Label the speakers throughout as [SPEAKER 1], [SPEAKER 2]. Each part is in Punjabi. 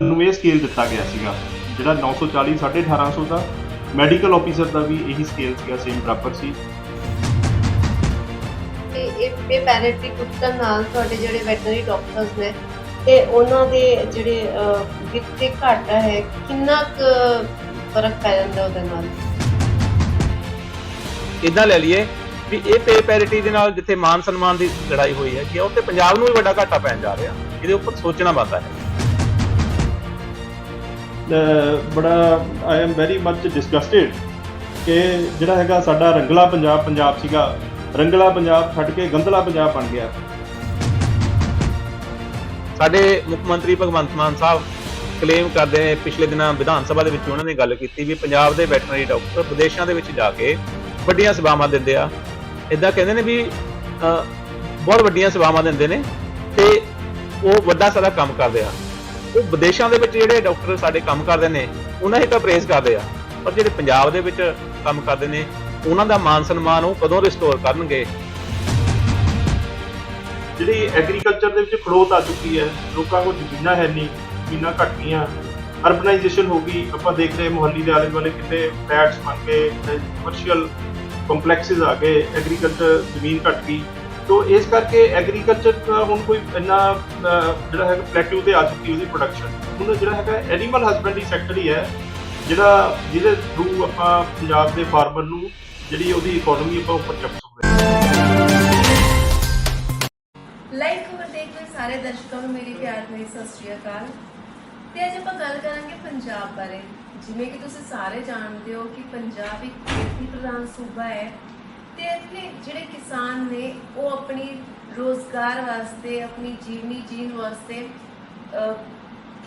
[SPEAKER 1] ਨੂੰ ਇਹ ਸਕੇਲ ਦਿੱਤਾ ਗਿਆ ਸੀਗਾ ਜਿਹੜਾ 940 1850 ਦਾ ਮੈਡੀਕਲ ਆਫੀਸਰ ਦਾ ਵੀ ਇਹੀ ਸਕੇਲ ਸੀਗਾ ਸੇਮ ਬਰਾਬਰ ਸੀ।
[SPEAKER 2] ਤੇ ਇਹ ਇਹ ਪੈਰੇਟਰੀ ਟੁੱਟਣ ਨਾਲ ਤੁਹਾਡੇ ਜਿਹੜੇ ਵੈਟਰਨਰੀ ਡਾਕਟਰਸ ਨੇ ਤੇ ਉਹਨਾਂ ਦੇ ਜਿਹੜੇ ਵਿੱਤ ਘਾਟਾ ਹੈ ਕਿੰਨਾ ਕੁ ਫ਼ਰਕ ਪੈ ਜਾਂਦਾ ਉਹਦੇ ਨਾਲ?
[SPEAKER 3] ਇਦਾਂ ਲੈ ਲਈਏ ਵੀ ਇਹ ਪੇ ਪੈਰਿਟੀ ਦੇ ਨਾਲ ਜਿੱਥੇ ਮਾਨ ਸਨਮਾਨ ਦੀ ਲੜਾਈ ਹੋਈ ਹੈ ਕਿ ਉੱਥੇ ਪੰਜਾਬ ਨੂੰ ਵੀ ਵੱਡਾ ਘਾਟਾ ਪੈਣ ਜਾ ਰਿਹਾ ਇਹਦੇ ਉੱਪਰ ਸੋਚਣਾ ਬਣਦਾ ਹੈ।
[SPEAKER 1] ਬੜਾ ਆਈ ਐਮ ਵੈਰੀ ਮੱਚ ਡਿਸਗਸਟਡ ਕਿ ਜਿਹੜਾ ਹੈਗਾ ਸਾਡਾ ਰੰਗਲਾ ਪੰਜਾਬ ਪੰਜਾਬ ਸੀਗਾ। ਰੰਗਲਾ ਪੰਜਾਬ ਛੱਡ ਕੇ ਗੰਦਲਾ ਪੰਜਾਬ ਬਣ ਗਿਆ।
[SPEAKER 3] ਸਾਡੇ ਮੁੱਖ ਮੰਤਰੀ ਭਗਵੰਤ ਮਾਨ ਸਾਹਿਬ ਕਲੇਮ ਕਰਦੇ ਨੇ ਪਿਛਲੇ ਦਿਨਾਂ ਵਿਧਾਨ ਸਭਾ ਦੇ ਵਿੱਚ ਉਹਨਾਂ ਨੇ ਗੱਲ ਕੀਤੀ ਵੀ ਪੰਜਾਬ ਦੇ ਵੈਟਰਨਰੀ ਡਾਕਟਰ ਵਿਦੇਸ਼ਾਂ ਦੇ ਵਿੱਚ ਜਾ ਕੇ ਵੱਡੀਆਂ ਸੇਵਾਵਾਂ ਦਿੰਦੇ ਆ। ਇਦਾਂ ਕਹਿੰਦੇ ਨੇ ਵੀ ਬਹੁਤ ਵੱਡੀਆਂ ਸੇਵਾਵਾਂ ਦਿੰਦੇ ਨੇ ਤੇ ਉਹ ਵੱਡਾ ਸਾਰਾ ਕੰਮ ਕਰਦੇ ਆ। ਉਹ ਵਿਦੇਸ਼ਾਂ ਦੇ ਵਿੱਚ ਜਿਹੜੇ ਡਾਕਟਰ ਸਾਡੇ ਕੰਮ ਕਰਦੇ ਨੇ, ਉਹਨਾਂ ਹੀ ਤਾਂ ਪ੍ਰੇਸ ਕਰਦੇ ਆ। ਪਰ ਜਿਹੜੇ ਪੰਜਾਬ ਦੇ ਵਿੱਚ ਕੰਮ ਕਰਦੇ ਨੇ, ਉਹਨਾਂ ਦਾ ਮਾਨ ਸਨਮਾਨ ਉਹ ਕਦੋਂ ਰਿਸਟੋਰ ਕਰਨਗੇ?
[SPEAKER 1] ਜਿਹੜੀ ਐਗਰੀਕਲਚਰ ਦੇ ਵਿੱਚ ਖੜੋਤ ਆ ਚੁੱਕੀ ਹੈ, ਲੋਕਾਂ ਕੋਲ ਜ਼ਮੀਨਾਂ ਹੈ ਨਹੀਂ, ਜ਼ਮੀਨਾਂ ਘੱਟ ਗਈਆਂ। ਅਰਬਨਾਈਜੇਸ਼ਨ ਹੋ ਗਈ, ਆਪਾਂ ਦੇਖ ਰਹੇ ਮੁਹੱਲੀ ਦੇ ਆਲੇ ਦੁਆਲੇ ਕਿਤੇ ਫਲੈਟਸ ਬਣ ਗਏ ਕਮਰਸ਼ੀਅਲ ਕੰਪਲੈਕਸਿਸ ਆ ਗਏ ਐਗਰੀਕਲਚਰ ਜ਼ਮੀਨ ਘੱਟ ਗਈ। ਤੋ ਇਸ ਕਰਕੇ ਐਗਰੀਕਲਚਰ ਹੁਣ ਕੋਈ ਇੰਨਾ ਜਿਹੜਾ ਹੈਗਾ ਪਲੇਟੂ ਤੇ ਆ ਚੁੱਕੀ ਉਹਦੀ ਪ੍ਰੋਡਕਸ਼ਨ ਹੁਣ ਜਿਹੜਾ ਹੈਗਾ ਐਨੀਮਲ ਹਸਬੈਂਡਰੀ ਸੈਕਟਰ ਹੀ ਹੈ, ਜਿਹੜਾ, ਜਿਹਦੇ ਥਰੂ ਆਪਾਂ ਪੰਜਾਬ ਦੇ ਫਾਰਮਰ ਨੂੰ ਜਿਹੜੀ ਉਹਦੀ ਇਕਨੋਮੀ ਆਪਾਂ ਉੱਪਰ ਚੱਕ ਸਕਦੇ ਹਾਂ।
[SPEAKER 4] ਲਾਈਵ ਖਬਰ ਦੇਖ ਰਹੇ ਸਾਰੇ ਦਰਸ਼ਕਾਂ ਨੂੰ, ਮੇਰੀ ਪਿਆਰ ਭਰੀ ਸਤਿ ਸ਼੍ਰੀ ਅਕਾਲ। ਤੇ ਅੱਜ ਆਪਾਂ ਗੱਲ ਕਰਾਂਗੇ ਪੰਜਾਬ ਬਾਰੇ। ਜਿਵੇਂ ਕਿ ਤੁਸੀਂ ਸਾਰੇ ਜਾਣਦੇ ਹੋ ਕਿ ਪੰਜਾਬ ਇੱਕ ਖੇਤੀ ਪ੍ਰਧਾਨ ਸੂਬਾ ਹੈ ਤੇ ਇੱਥੇ ਜਿਹੜੇ ਕਿਸਾਨ ਨੇ, ਉਹ ਆਪਣੀ ਰੋਜ਼ਗਾਰ ਵਾਸਤੇ, ਆਪਣੀ ਜੀਵਨੀ ਜੀਣ ਵਾਸਤੇ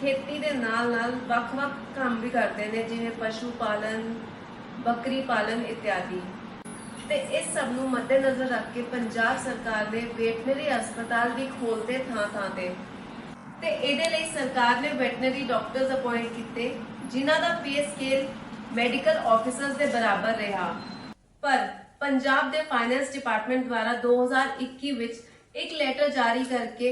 [SPEAKER 4] ਖੇਤੀ ਦੇ ਨਾਲ ਨਾਲ ਵੱਖ-ਵੱਖ ਕੰਮ ਵੀ ਕਰਦੇ ਨੇ, ਜਿਵੇਂ ਪਸ਼ੂ ਪਾਲਨ ਬੱਕਰੀ ਪਾਲਨ ਇਤਿਆਦਿ। ਤੇ ਇਸ ਸਭ ਨੂੰ ਮੱਦੇਨਜ਼ਰ ਰੱਖ ਕੇ ਪੰਜਾਬ ਸਰਕਾਰ ਨੇ ਵੈਟਰਨਰੀ ਹਸਪਤਾਲ ਵੀ ਖੋਲ੍ਹਦੇ ਥਾਂ-ਥਾਂ ਤੇ। ਤੇ ਇਹਦੇ ਲਈ ਸਰਕਾਰ ਨੇ ਵੈਟਨਰੀ ਡਾਕਟਰਸ ਅਪਾਇੰਟ ਕੀਤੇ, ਜਿਨ੍ਹਾਂ ਦਾ ਪੇ ਸਕੇਲ ਮੈਡੀਕਲ ਆਫੀਸਰਸ ਦੇ ਬਰਾਬਰ ਰਿਹਾ। ਪਰ ਪੰਜਾਬ ਦੇ ਫਾਈਨੈਂਸ ਡਿਪਾਰਟਮੈਂਟ ਦੁਆਰਾ 2021 ਵਿੱਚ ਇੱਕ ਲੈਟਰ ਜਾਰੀ ਕਰਕੇ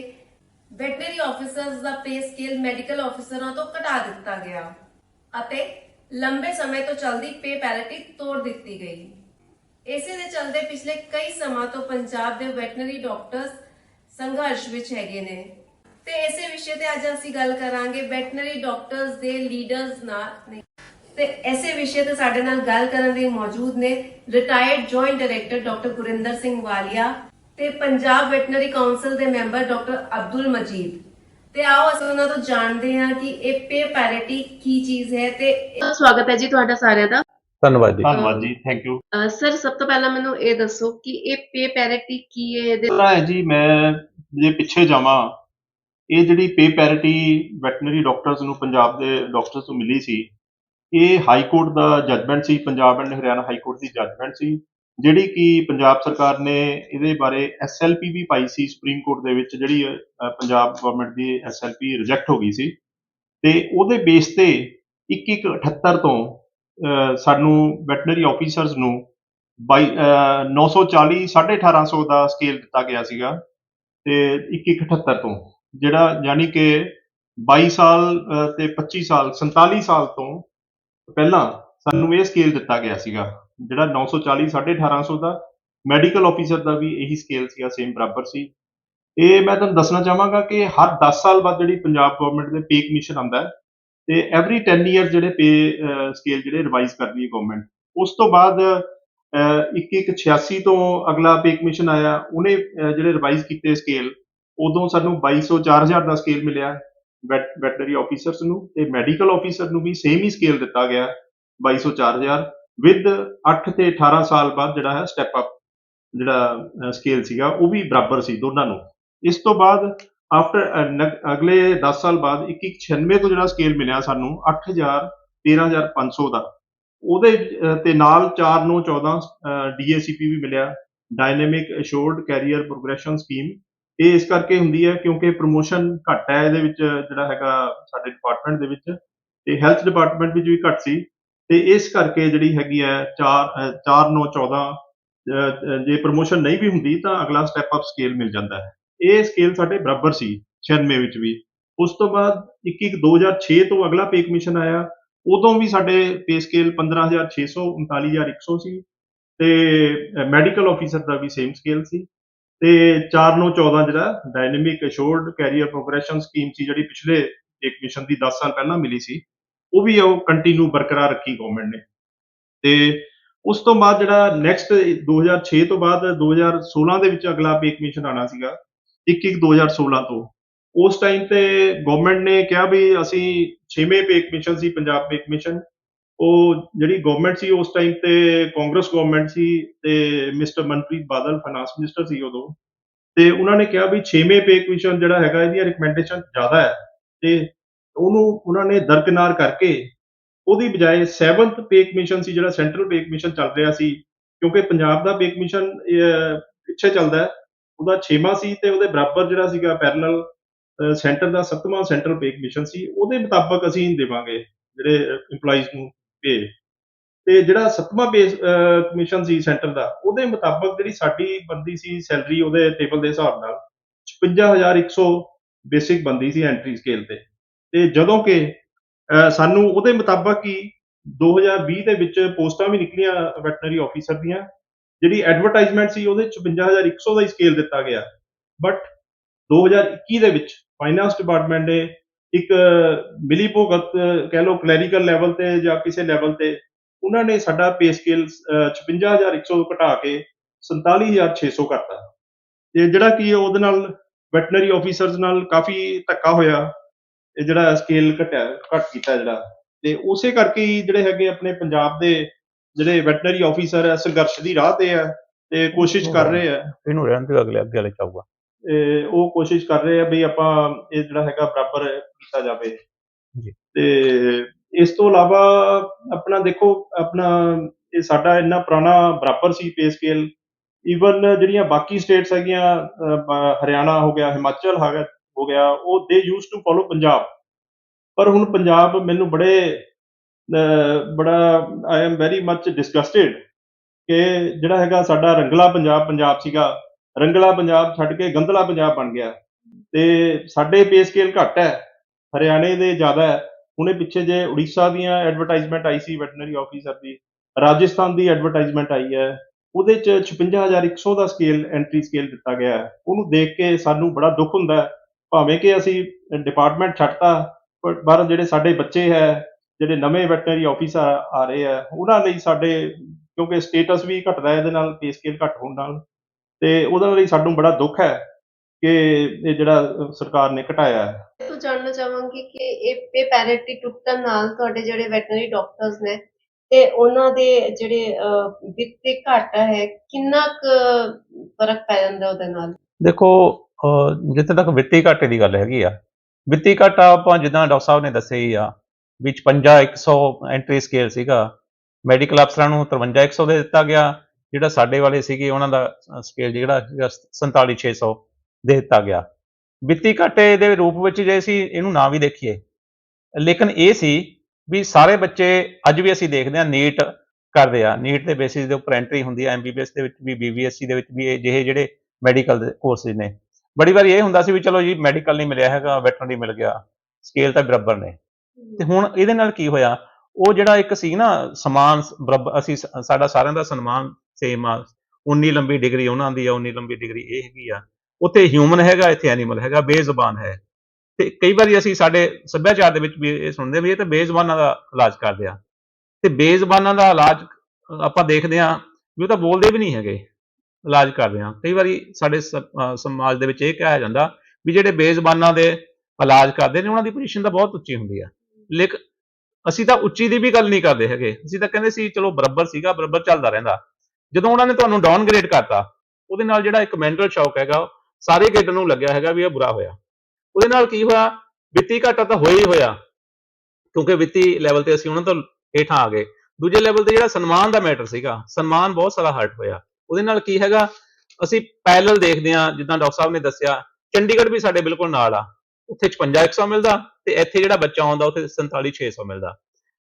[SPEAKER 4] ਵੈਟਰਨਰੀ ਆਫੀਸਰਸ ਦਾ ਪੇ ਸਕੇਲ ਮੈਡੀਕਲ ਆਫੀਸਰਾਂ ਤੋਂ ਘਟਾ ਦਿੱਤਾ ਗਿਆ ਅਤੇ ਲੰਬੇ ਸਮੇਂ ਤੋਂ ਚੱਲਦੀ ਪੇ ਪੈਰਿਟੀ ਤੋੜ ਦਿੱਤੀ ਗਈ। ਇਸੇ ਦੇ ਚਲਦੇ ਪਿਛਲੇ ਕਈ ਸਮਾਂ ਤੋਂ ਪੰਜਾਬ ਦੇ ਵੈਟਰਨਰੀ ਡਾਕਟਰਸ ਸੰਘਰਸ਼ ਵਿੱਚ ਹੈਗੇ ਨੇ। ਤੇ ਇਸੇ ਵਿਸ਼ੇ ਤੇ ਅੱਜ ਅਸੀਂ ਗੱਲ ਕਰਾਂਗੇ ਵੈਟਰਨਰੀ ਡਾਕਟਰਸ ਦੇ ਲੀਡਰਸ ਨਾਲ। ਤੇ ਇਸੇ ਵਿਸ਼ੇ ਤੇ ਸਾਡੇ ਨਾਲ ਗੱਲ ਕਰਨ ਲਈ ਮੌਜੂਦ ਨੇ retired joint director doctor Gurinder Singh Walia ਤੇ ਪੰਜਾਬ ਵੈਟਰਨਰੀ ਕਾਉਂਸਲ ਦੇ ਮੈਂਬਰ ਡਾਕਟਰ ਅਬਦੁਲ ਮਜੀਦ। ਤੇ ਆਓ ਅਸੀਂ ਉਹਨਾਂ ਤੋਂ ਜਾਣਦੇ ਹਾਂ ਕਿ ਇਹ ਪੇ ਪੈਰਿਟੀ ਕੀ ਚੀਜ਼ ਹੈ ਤੇ ਸਵਾਗਤ ਹੈ ਜੀ ਤੁਹਾਡਾ ਸਾਰਿਆਂ ਦਾ।
[SPEAKER 3] ਧੰਨਵਾਦ ਜੀ।
[SPEAKER 1] ਧੰਨਵਾਦ ਜੀ ਥੈਂਕ ਯੂ
[SPEAKER 2] ਸਰ ਸਭ ਤੋਂ ਪਹਿਲਾਂ ਮੈਨੂੰ ਇਹ ਦੱਸੋ ਕਿ ਇਹ ਪੇ ਪੈਰਿਟੀ ਕੀ ਹੈ ਇਹਦੇ
[SPEAKER 1] ਹੈ ਜੀ ਮੈਂ ਜੇ ਪਿੱਛੇ ਜਾਵਾਂ ਇਹ ਜਿਹੜੀ ਪੇ ਪੈਰਿਟੀ ਵੈਟਰਨਰੀ ਡਾਕਟਰਸ ਨੂੰ ਪੰਜਾਬ ਦੇ ਡਾਕਟਰਸ ਨੂੰ ਮਿਲੀ ਸੀ ਇਹ ਹਾਈ ਕੋਰਟ ਦਾ judgement C Punjab and Haryana high court the judgement ਸੀ ਜਿਹੜੀ ਕਿ ਪੰਜਾਬ ਸਰਕਾਰ ਨੇ ਇਹਦੇ ਬਾਰੇ ਐਸਐਲਪੀ ਵੀ ਪਾਈ ਸੀ ਸੁਪਰੀਮ ਕੋਰਟ ਦੇ ਵਿੱਚ ਜਿਹੜੀ ਪੰਜਾਬ ਗਵਰਨਮੈਂਟ ਦੀ ਐਸਐਲਪੀ ਰਿਜੈਕਟ ਹੋ ਗਈ ਸੀ। ਤੇ ਉਹਦੇ ਬੇਸ ਤੇ 2178 ਤੋਂ ਸਾਨੂੰ ਵੈਟਰਨਰੀ ਆਫੀਸਰਸ ਨੂੰ ਬਾਈ ਅਹ 940 1850 ਦਾ ਸਕੇਲ ਦਿੱਤਾ ਗਿਆ ਸੀਗਾ ਤੇ 2178 ਤੋਂ ਜਿਹੜਾ ਯਾਨੀ ਕਿ 22 ਸਾਲ ਅਹ, ਤੇ 25 ਸਾਲ 47 ਸਾਲ ਤੋਂ ਪਹਿਲਾਂ ਸਾਨੂੰ ਇਹ ਸਕੇਲ ਦਿੱਤਾ ਗਿਆ ਸੀਗਾ, ਜਿਹੜਾ 940 1850 ਦਾ ਮੈਡੀਕਲ ਆਫੀਸਰ ਦਾ ਵੀ ਇਹੀ ਸਕੇਲ ਸੀਗਾ ਸੇਮ ਬਰਾਬਰ ਸੀ। ਇਹ ਮੈਂ ਤੁਹਾਨੂੰ ਦੱਸਣਾ ਚਾਹਾਂਗਾ ਕਿ ਹਰ 10 ਸਾਲ ਬਾਅਦ ਜਿਹੜੀ ਪੰਜਾਬ ਗਵਰਨਮੈਂਟ ਦੇ ਪੇ ਕਮਿਸ਼ਨ ਆਉਂਦਾ ਹੈ, ਤੇ ਐਵਰੀ 10 ਇਅਰ ਜਿਹੜੇ ਪੇ ਸਕੇਲ ਜਿਹੜੇ ਰਿਵਾਈਜ਼ ਕਰਦੀ ਹੈ ਗਵਰਨਮੈਂਟ ਉਸ ਤੋਂ ਬਾਅਦ, ਅਹ 2186 ਤੋਂ ਅਗਲਾ ਪੇ ਕਮਿਸ਼ਨ ਆਇਆ, ਉਹਨੇ ਜਿਹੜੇ ਰਿਵਾਈਜ਼ ਕੀਤੇ ਸਕੇਲ ਉਦੋਂ ਸਾਨੂੰ 2200 4000 ਦਾ ਸਕੇਲ ਮਿਲਿਆ। ਵੈਟਰਨਰੀ ਆਫੀਸਰਸ ਨੂੰ ਤੇ ਮੈਡੀਕਲ ਆਫੀਸਰ ਨੂੰ ਵੀ ਸੇਮ ਹੀ ਸਕੇਲ ਦਿੱਤਾ ਗਿਆ 2200 4000 ਵਿਦ 8 ਤੇ 18 ਸਾਲ ਬਾਅਦ ਜਿਹੜਾ ਹੈ ਸਟੈਪ ਅਪ ਜਿਹੜਾ ਸਕੇਲ ਸੀਗਾ ਉਹ ਵੀ ਬਰਾਬਰ ਸੀ ਦੋਨਾਂ ਨੂੰ। ਇਸ ਤੋਂ ਬਾਅਦ ਆਫਟਰ ਅਗਲੇ 10 ਸਾਲ ਬਾਅਦ 2196 ਤੋਂ ਜਿਹੜਾ ਸਕੇਲ ਮਿਲਿਆ ਸਾਨੂੰ 8000 13500 ਦਾ। ਉਹਦੇ ਅਹ, ਤੇ ਨਾਲ 4 9 14 ਡੀਏਸੀਪੀ ਵੀ ਮਿਲਿਆ। Dynamic assured career progression scheme ਇਹ ਇਸ ਕਰਕੇ ਹੁੰਦੀ ਹੈ ਕਿਉਂਕਿ ਪ੍ਰੋਮੋਸ਼ਨ ਘੱਟ ਹੈ ਇਹਦੇ ਵਿੱਚ, ਜਿਹੜਾ ਹੈਗਾ ਸਾਡੇ ਡਿਪਾਰਟਮੈਂਟ ਦੇ ਵਿੱਚ ਤੇ ਹੈਲਥ ਡਿਪਾਰਟਮੈਂਟ ਵਿੱਚ ਵੀ ਘੱਟ ਸੀ ਤੇ ਇਸ ਕਰਕੇ ਜਿਹੜੀ ਹੈਗੀ ਹੈ 4 4 9 14 ਜੇ ਪ੍ਰੋਮੋਸ਼ਨ ਨਹੀਂ ਵੀ ਹੁੰਦੀ ਤਾਂ ਅਗਲਾ ਸਟੈਪ ਅਪ ਸਕੇਲ ਮਿਲ ਜਾਂਦਾ ਹੈ। ਇਹ ਸਕੇਲ ਸਾਡੇ ਬਰਾਬਰ ਸੀ 96 ਵਿੱਚ ਵੀ। ਉਸ ਤੋਂ ਬਾਅਦ 21 2006 ਤੋਂ ਅਗਲਾ ਪੇ ਕਮਿਸ਼ਨ ਆਇਆ, ਉਦੋਂ ਵੀ ਸਾਡੇ ਪੇ ਸਕੇਲ 15600 39100 ਸੀ ਤੇ ਮੈਡੀਕਲ ਆਫੀਸਰ ਦਾ ਵੀ ਸੇਮ ਸਕੇਲ ਸੀ। ਤੇ 4914 ਜਿਹੜਾ dynamic assured career progression scheme ਸੀ ਜਿਹੜੀ ਪਿਛਲੇ ਇੱਕ ਮਿਸ਼ਨ ਦੀ 10 ਸਾਲ ਪਹਿਲਾਂ ਮਿਲੀ ਸੀ, ਉਹ ਵੀ ਉਹ ਕੰਟੀਨਿਊ ਬਰਕਰਾਰ ਰੱਖੀ ਗਵਰਨਮੈਂਟ ਨੇ। ਤੇ ਉਸ ਤੋਂ ਬਾਅਦ ਜਿਹੜਾ ਨੈਕਸਟ 2006 ਤੋਂ ਬਾਅਦ 2016 ਦੇ ਵਿੱਚ ਅਗਲਾ ਪੇ ਕਮਿਸ਼ਨ ਆਣਾ ਸੀਗਾ 21 2016 ਤੋਂ। ਉਸ ਟਾਈਮ ਤੇ ਗਵਰਨਮੈਂਟ ਨੇ ਕਿਹਾ ਵੀ ਅਸੀਂ 6ਵੇਂ ਪੇ ਕਮਿਸ਼ਨ ਸੀ, ਪੰਜਾਬ ਪੇ ਕਮਿਸ਼ਨ ਉਹ ਜਿਹੜੀ ਗਵਰਨਮੈਂਟ ਸੀ, ਉਸ ਟਾਈਮ ਤੇ ਕਾਂਗਰਸ ਗਵਰਨਮੈਂਟ ਸੀ ਤੇ mister Manpreet Badal finance minister ਸੀ ਉਦੋਂ। ਤੇ ਉਹਨਾਂ ਨੇ ਕਿਹਾ ਵੀ 6ਵੇਂ ਪੇ ਕਮਿਸ਼ਨ ਜਿਹੜਾ ਹੈਗਾ ਇਹਦੀਆਂ ਰਿਕਮੈਂਡੇਸ਼ਨ ਜ਼ਿਆਦਾ ਹੈ। ਤੇ ਉਹਨੂੰ, ਉਹਨਾਂ ਨੇ ਦਰਕਨਾਰ ਕਰਕੇ, ਉਹਦੀ ਬਜਾਏ 7th ਪੇ ਕਮਿਸ਼ਨ ਸੀ, ਜਿਹੜਾ ਸੈਂਟਰਲ ਪੇ ਕਮਿਸ਼ਨ ਚੱਲ ਰਿਹਾ ਸੀ। ਕਿਉਂਕਿ ਪੰਜਾਬ ਦਾ ਪੇ ਕਮਿਸ਼ਨ ਪਿੱਛੇ ਚੱਲਦਾ ਹੈ। ਉਹਦਾ 6ਵਾਂ ਸੀ ਤੇ ਉਹਦੇ ਬਰਾਬਰ ਜਿਹੜਾ ਸੀਗਾ ਪੈਰਲਲ ਸੈਂਟਰ ਦਾ 7ਵਾਂ ਸੈਂਟਰਲ ਪੇ ਕਮਿਸ਼ਨ ਸੀ। ਉਹਦੇ ਮੁਤਾਬਕ ਅਸੀਂ ਦੇਵਾਂਗੇ ਜਿਹੜੇ EMPLOYEES ਨੂੰ। ਪੇ ਤੇ ਜਿਹੜਾ 7ਵਾਂ ਪੇ ਕਮਿਸ਼ਨ ਸੀ ਸੈਂਟਰ ਦਾ, ਉਹਦੇ ਮੁਤਾਬਕ ਜਿਹੜੀ ਸਾਡੀ ਬੰਦੀ ਸੀ ਸੈਲਰੀ ਉਹਦੇ ਟੇਬਲ ਦੇ ਹਿਸਾਬ ਨਾਲ 56100 ਬੇਸਿਕ ਬੰਦੀ ਸੀ ਐਂਟਰੀ ਸਕੇਲ ਤੇ। ਤੇ ਜਦੋਂ ਕਿ ਸਾਨੂੰ ਉਹਦੇ ਮੁਤਾਬਕ ਹੀ 2020 ਦੇ ਵਿੱਚ ਪੋਸਟਾਂ ਵੀ ਨਿਕਲੀਆਂ ਵੈਟਰਨਰੀ ਆਫੀਸਰ ਦੀਆਂ, ਜਿਹੜੀ ਐਡਵਰਟਾਈਜ਼ਮੈਂਟ ਸੀ ਉਹਦੇ 'ਚ 55100 ਦਾ ਹੀ ਸਕੇਲ ਦਿੱਤਾ ਗਿਆ। ਬਟ 2021 ਦੇ ਵਿੱਚ ਫਾਈਨਾਂਸ ਡਿਪਾਰਟਮੈਂਟ ਨੇ ਇੱਕ ਮਿਲੀ ਭੁਗਤ ਕਹਿ ਲਓ ਕਲੈਰੀਕਲ ਲੈਵਲ ਤੇ ਜਾਂ ਕਿਸੇ ਲੈਵਲ ਤੇ ਉਹਨਾਂ ਨੇ ਸਾਡਾ ਪੇ ਸਕੇਲ 56100 ਘਟਾ ਕੇ 47600 ਕਰਤਾ। ਤੇ ਜਿਹੜਾ ਕੀ ਹੈ ਉਹਦੇ ਨਾਲ ਵੈਟਰਨਰੀ ਆਫੀਸਰਸ ਨਾਲ ਕਾਫੀ ਧੱਕਾ ਹੋਇਆ ਇਹ ਜਿਹੜਾ ਸਕੇਲ ਘਟਿਆ ਘਟ ਕੀਤਾ ਜਿਹੜਾ। ਤੇ ਉਸੇ ਕਰਕੇ ਹੀ ਜਿਹੜੇ ਹੈਗੇ ਆਪਣੇ ਪੰਜਾਬ ਦੇ ਜਿਹੜੇ ਵੈਟਰਨਰੀ ਆਫੀਸਰ ਹੈ ਸੰਘਰਸ਼ ਦੀ ਰਾਹ ਤੇ ਆ ਤੇ ਕੋਸ਼ਿਸ਼ ਕਰ ਰਹੇ ਆ।
[SPEAKER 3] ਇਹਨੂੰ ਰਹਿਣ ਤੇ ਅਗਲੇ ਅੱਗੇ ਚਾਹੂਗਾ
[SPEAKER 1] ਇਹ ਉਹ ਕੋਸ਼ਿਸ਼ ਕਰ ਰਹੇ ਆ ਵੀ ਆਪਾਂ ਇਹ ਜਿਹੜਾ ਹੈਗਾ ਬਰਾਬਰ ਕੀਤਾ ਜਾਵੇ।
[SPEAKER 3] ਜੀ।
[SPEAKER 1] ਤੇ ਇਸ ਤੋਂ ਇਲਾਵਾ ਆਪਣਾ ਦੇਖੋ ਆਪਣਾ ਇਹ ਸਾਡਾ ਇੰਨਾ ਪੁਰਾਣਾ ਬਰਾਬਰ ਸੀ ਪੇ ਸਕੇਲ ਈਵਨ ਜਿਹੜੀਆਂ ਬਾਕੀ ਸਟੇਟਸ ਹੈਗੀਆਂ ਹਰਿਆਣਾ ਹੋ ਗਿਆ ਹਿਮਾਚਲ ਹੋ ਗਿਆ ਉਹ ਦੇ ਯੂਜ਼ ਟੂ ਫੋਲੋ ਪੰਜਾਬ। ਪਰ ਹੁਣ ਪੰਜਾਬ ਮੈਨੂੰ ਬੜੇ ਬੜਾ ਆਈ ਐਮ ਵੈਰੀ ਮੱਚ ਡਿਸਗਸਟਡ ਕਿ ਜਿਹੜਾ ਹੈਗਾ ਸਾਡਾ ਰੰਗਲਾ ਪੰਜਾਬ ਪੰਜਾਬ ਸੀਗਾ। ਰੰਗਲਾ ਪੰਜਾਬ ਛੱਡ ਕੇ ਗੰਧਲਾ ਪੰਜਾਬ ਬਣ ਗਿਆ। ਤੇ ਸਾਡੇ ਪੇ ਸਕੇਲ ਘੱਟ ਹੈ, ਹਰਿਆਣੇ ਦੇ ਜ਼ਿਆਦਾ ਹੈ। ਹੁਣੇ ਪਿੱਛੇ ਜੇ ਉੜੀਸਾ ਦੀਆਂ ਐਡਵਰਟਾਈਜ਼ਮੈਂਟ ਆਈ ਸੀ ਵੈਟਰਨਰੀ ਆਫੀਸਰ ਦੀ, ਰਾਜਸਥਾਨ ਦੀ ਐਡਵਰਟਾਈਜ਼ਮੈਂਟ ਆਈ ਹੈ। ਉਹਦੇ ਚ 56100 ਦਾ ਸਕੇਲ ਐਂਟਰੀ ਸਕੇਲ ਦਿੱਤਾ ਗਿਆ ਹੈ। ਉਹਨੂੰ ਦੇਖ ਕੇ ਸਾਨੂੰ ਬੜਾ ਦੁੱਖ ਹੁੰਦਾ ਭਾਵੇਂ ਕਿ ਅਸੀਂ ਡਿਪਾਰਟਮੈਂਟ ਛੱਡਤਾ ਪਰ ਪਰ ਜਿਹੜੇ ਸਾਡੇ ਬੱਚੇ ਹੈ, ਜਿਹੜੇ ਨਵੇਂ ਵੈਟਰਨਰੀ ਆਫੀਸਰ ਆ ਰਹੇ ਆ ਉਹਨਾਂ ਲਈ ਸਾਡੇ, ਕਿਉਂਕਿ ਸਟੇਟਸ ਵੀ ਘਟਦਾ ਇਹਦੇ ਨਾਲ ਪੇ ਸਕੇਲ ਘੱਟ ਹੋਣ ਨਾਲ। ਤੇ ਉਹਦੇ ਲਈ ਸਾਨੂੰ ਬੜਾ ਦੁੱਖ ਹੈ ਕਿ ਇਹ ਜਿਹੜਾ ਸਰਕਾਰ ਨੇ ਘਟਾਇਆ ਹੈ।
[SPEAKER 2] ਤੋਂ ਜਾਣਨਾ ਚਾਹਾਂਗੀ ਕਿ ਇਹ ਪੇ ਪੈਰਿਟੀ ਟੁੱਟਣ ਨਾਲ ਤੁਹਾਡੇ ਜਿਹੜੇ ਵੈਟਰਨਰੀ ਡਾਕਟਰਸ ਨੇ ਤੇ ਉਹਨਾਂ ਦੇ ਜਿਹੜੇ ਵਿੱਤੀ ਘਾਟਾ ਹੈ ਕਿੰਨਾ ਕੁ ਫ਼ਰਕ ਪੈ ਜਾਂਦਾ ਉਹਦੇ ਨਾਲ?
[SPEAKER 3] ਦੇਖੋ ਜਿੱਥੇ ਤੱਕ ਵਿੱਤੀ ਘਾਟੇ ਦੀ ਗੱਲ ਹੈਗੀ ਆ ਵਿੱਤੀ ਘਾਟਾ ਆਪਾਂ ਜਿੱਦਾਂ ਡਾਕਟਰ ਸਾਹਿਬ ਨੇ ਦੱਸਿਆ ਹੀ ਆ ਵਿੱਚ 50 100 ਐਂਟਰੀ ਸਕੇਲ ਸੀਗਾ ਮੈਡੀਕਲ ਅਫਸਰਾਂ ਨੂੰ 53 100 ਦੇ ਦਿੱਤਾ ਗਿਆ ਜਿਹੜਾ ਸਾਡੇ ਵਾਲੇ ਸੀਗੇ, ਉਹਨਾਂ ਦਾ ਸਕੇਲ ਜਿਹੜਾ ਸੀਗਾ 47 600 ਦੇ ਦਿੱਤਾ ਗਿਆ। ਵਿੱਤੀ ਘਾਟੇ ਦੇ ਰੂਪ ਵਿੱਚ ਜੇ ਅਸੀਂ ਇਹਨੂੰ ਨਾ ਵੀ ਦੇਖੀਏ, ਲੇਕਿਨ ਇਹ ਸੀ ਵੀ ਸਾਰੇ ਬੱਚੇ ਅੱਜ ਵੀ ਅਸੀਂ ਦੇਖਦੇ ਹਾਂ ਨੀਟ ਕਰਦੇ ਆ। ਨੀਟ ਦੇ ਬੇਸਿਸ ਦੇ ਉੱਪਰ ਐਂਟਰੀ ਹੁੰਦੀ ਹੈ ਐਮਬੀਬੀਐਸ ਦੇ ਵਿੱਚ ਵੀ ਬੀਬੀਐਸਸੀ ਦੇ ਵਿੱਚ ਵੀ ਇਹ ਜਿਹੇ ਜਿਹੜੇ ਮੈਡੀਕਲ ਦੇ ਕੋਰਸਿਸ ਨੇ। ਬੜੀ ਵਾਰੀ ਇਹ ਹੁੰਦਾ ਸੀ ਵੀ ਚਲੋ ਜੀ ਮੈਡੀਕਲ ਨਹੀਂ ਮਿਲਿਆ ਹੈਗਾ ਵੈਟਰਨਰੀ ਮਿਲ ਗਿਆ ਸਕੇਲ ਤਾਂ ਬਰਾਬਰ ਨੇ। ਤੇ ਹੁਣ ਇਹਦੇ ਨਾਲ ਕੀ ਹੋਇਆ? ਉਹ ਜਿਹੜਾ ਇੱਕ ਸੀ ਨਾ, ਸਮਾਨ ਬਰਾਬਰ ਅਸੀਂ ਸਾਡਾ ਸਾਰਿਆਂ ਦਾ ਸਨਮਾਨ ਸੇਮ ਆ। ਉਨੀ ਲੰਬੀ ਡਿਗਰੀ ਉਹਨਾਂ ਦੀ ਆ, ਉਨੀ ਲੰਬੀ ਡਿਗਰੀ ਇਹ ਹੈਗੀ ਆ। ਉੱਥੇ ਹਿਊਮਨ ਹੈਗਾ, ਇੱਥੇ ਐਨੀਮਲ ਹੈਗਾ, ਬੇਜ਼ੁਬਾਨ ਹੈ। ਤੇ ਕਈ ਵਾਰੀ ਅਸੀਂ ਸਾਡੇ ਸੱਭਿਆਚਾਰ ਦੇ ਵਿੱਚ ਵੀ ਇਹ ਸੁਣਦੇ ਵੀ ਇਹ ਤਾਂ ਬੇਜ਼ੁਬਾਨਾਂ ਦਾ ਇਲਾਜ ਕਰਦੇ ਆ। ਤੇ ਬੇਜ਼ੁਬਾਨਾਂ ਦਾ ਇਲਾਜ ਆਪਾਂ ਦੇਖਦੇ ਆ ਵੀ ਉਹ ਤਾਂ ਬੋਲਦੇ ਵੀ ਨਹੀਂ ਹੈਗੇ, ਇਲਾਜ ਕਰਦੇ ਆ। ਕਈ ਵਾਰੀ ਸਾਡੇ ਸ- ਸਮਾਜ ਦੇ ਵਿੱਚ ਇਹ ਕਿਹਾ ਜਾਂਦਾ ਵੀ ਜਿਹੜੇ ਬੇਜ਼ੁਬਾਨਾਂ ਦੇ ਇਲਾਜ ਕਰਦੇ ਨੇ, ਉਹਨਾਂ ਦੀ ਪੋਜੀਸ਼ਨ ਤਾਂ ਬਹੁਤ ਉੱਚੀ ਹੁੰਦੀ ਆ। ਲੇਕਿਨ ਅਸੀਂ ਤਾਂ ਉੱਚੀ ਦੀ ਵੀ ਗੱਲ ਨਹੀਂ ਕਰਦੇ ਹੈਗੇ। ਅਸੀਂ ਤਾਂ ਕਹਿੰਦੇ ਸੀ, ਚਲੋ ਬਰਾਬਰ ਸੀਗਾ, ਬਰਾਬਰ ਚੱਲਦਾ ਰਹਿੰਦਾ। ਜਦੋਂ ਉਹਨਾਂ ਨੇ ਤੁਹਾਨੂੰ ਡਾਊਨਗ੍ਰੇਡ ਕਰਤਾ, ਉਹਦੇ ਨਾਲ ਜਿਹੜਾ ਇੱਕ ਮੈਂਟਲ ਸ਼ੌਕ ਹੈਗਾ, ਸਾਰੇ ਗੇਡਰ ਨੂੰ ਲੱਗਿਆ ਹੈਗਾ ਵੀ ਇਹ ਬੁਰਾ ਹੋਇਆ। ਉਹਦੇ ਨਾਲ ਕੀ ਹੋਇਆ? ਵਿੱਤੀ ਘਾਟਾ ਤਾਂ ਹੋਇਆ ਹੀ ਹੋਇਆ, ਕਿਉਂਕਿ ਵਿੱਤੀ ਲੈਵਲ ਤੇ ਅਸੀਂ ਉਹਨਾਂ ਤੋਂ ਹੇਠਾਂ ਆ ਗਏ। ਦੂਜੇ ਲੈਵਲ ਤੇ ਜਿਹੜਾ ਸਨਮਾਨ ਦਾ ਮੈਟਰ ਸੀਗਾ, ਸਨਮਾਨ ਬਹੁਤ ਸਾਰਾ ਹਰਟ ਹੋਇਆ। ਉਹਦੇ ਨਾਲ ਕੀ ਹੈਗਾ? ਅਸੀਂ ਪੈਰਲਲ ਦੇਖਦੇ ਹਾਂ, ਜਿੱਦਾਂ ਡਾਕਟਰ ਸਾਹਿਬ ਨੇ ਦੱਸਿਆ, ਚੰਡੀਗੜ੍ਹ ਵੀ ਸਾਡੇ ਬਿਲਕੁਲ ਨਾਲ ਆ। ਉੱਥੇ 55 100 ਮਿਲਦਾ ਤੇ ਇੱਥੇ ਜਿਹੜਾ ਬੱਚਾ ਆਉਂਦਾ, ਉੱਥੇ 47 600 ਮਿਲਦਾ।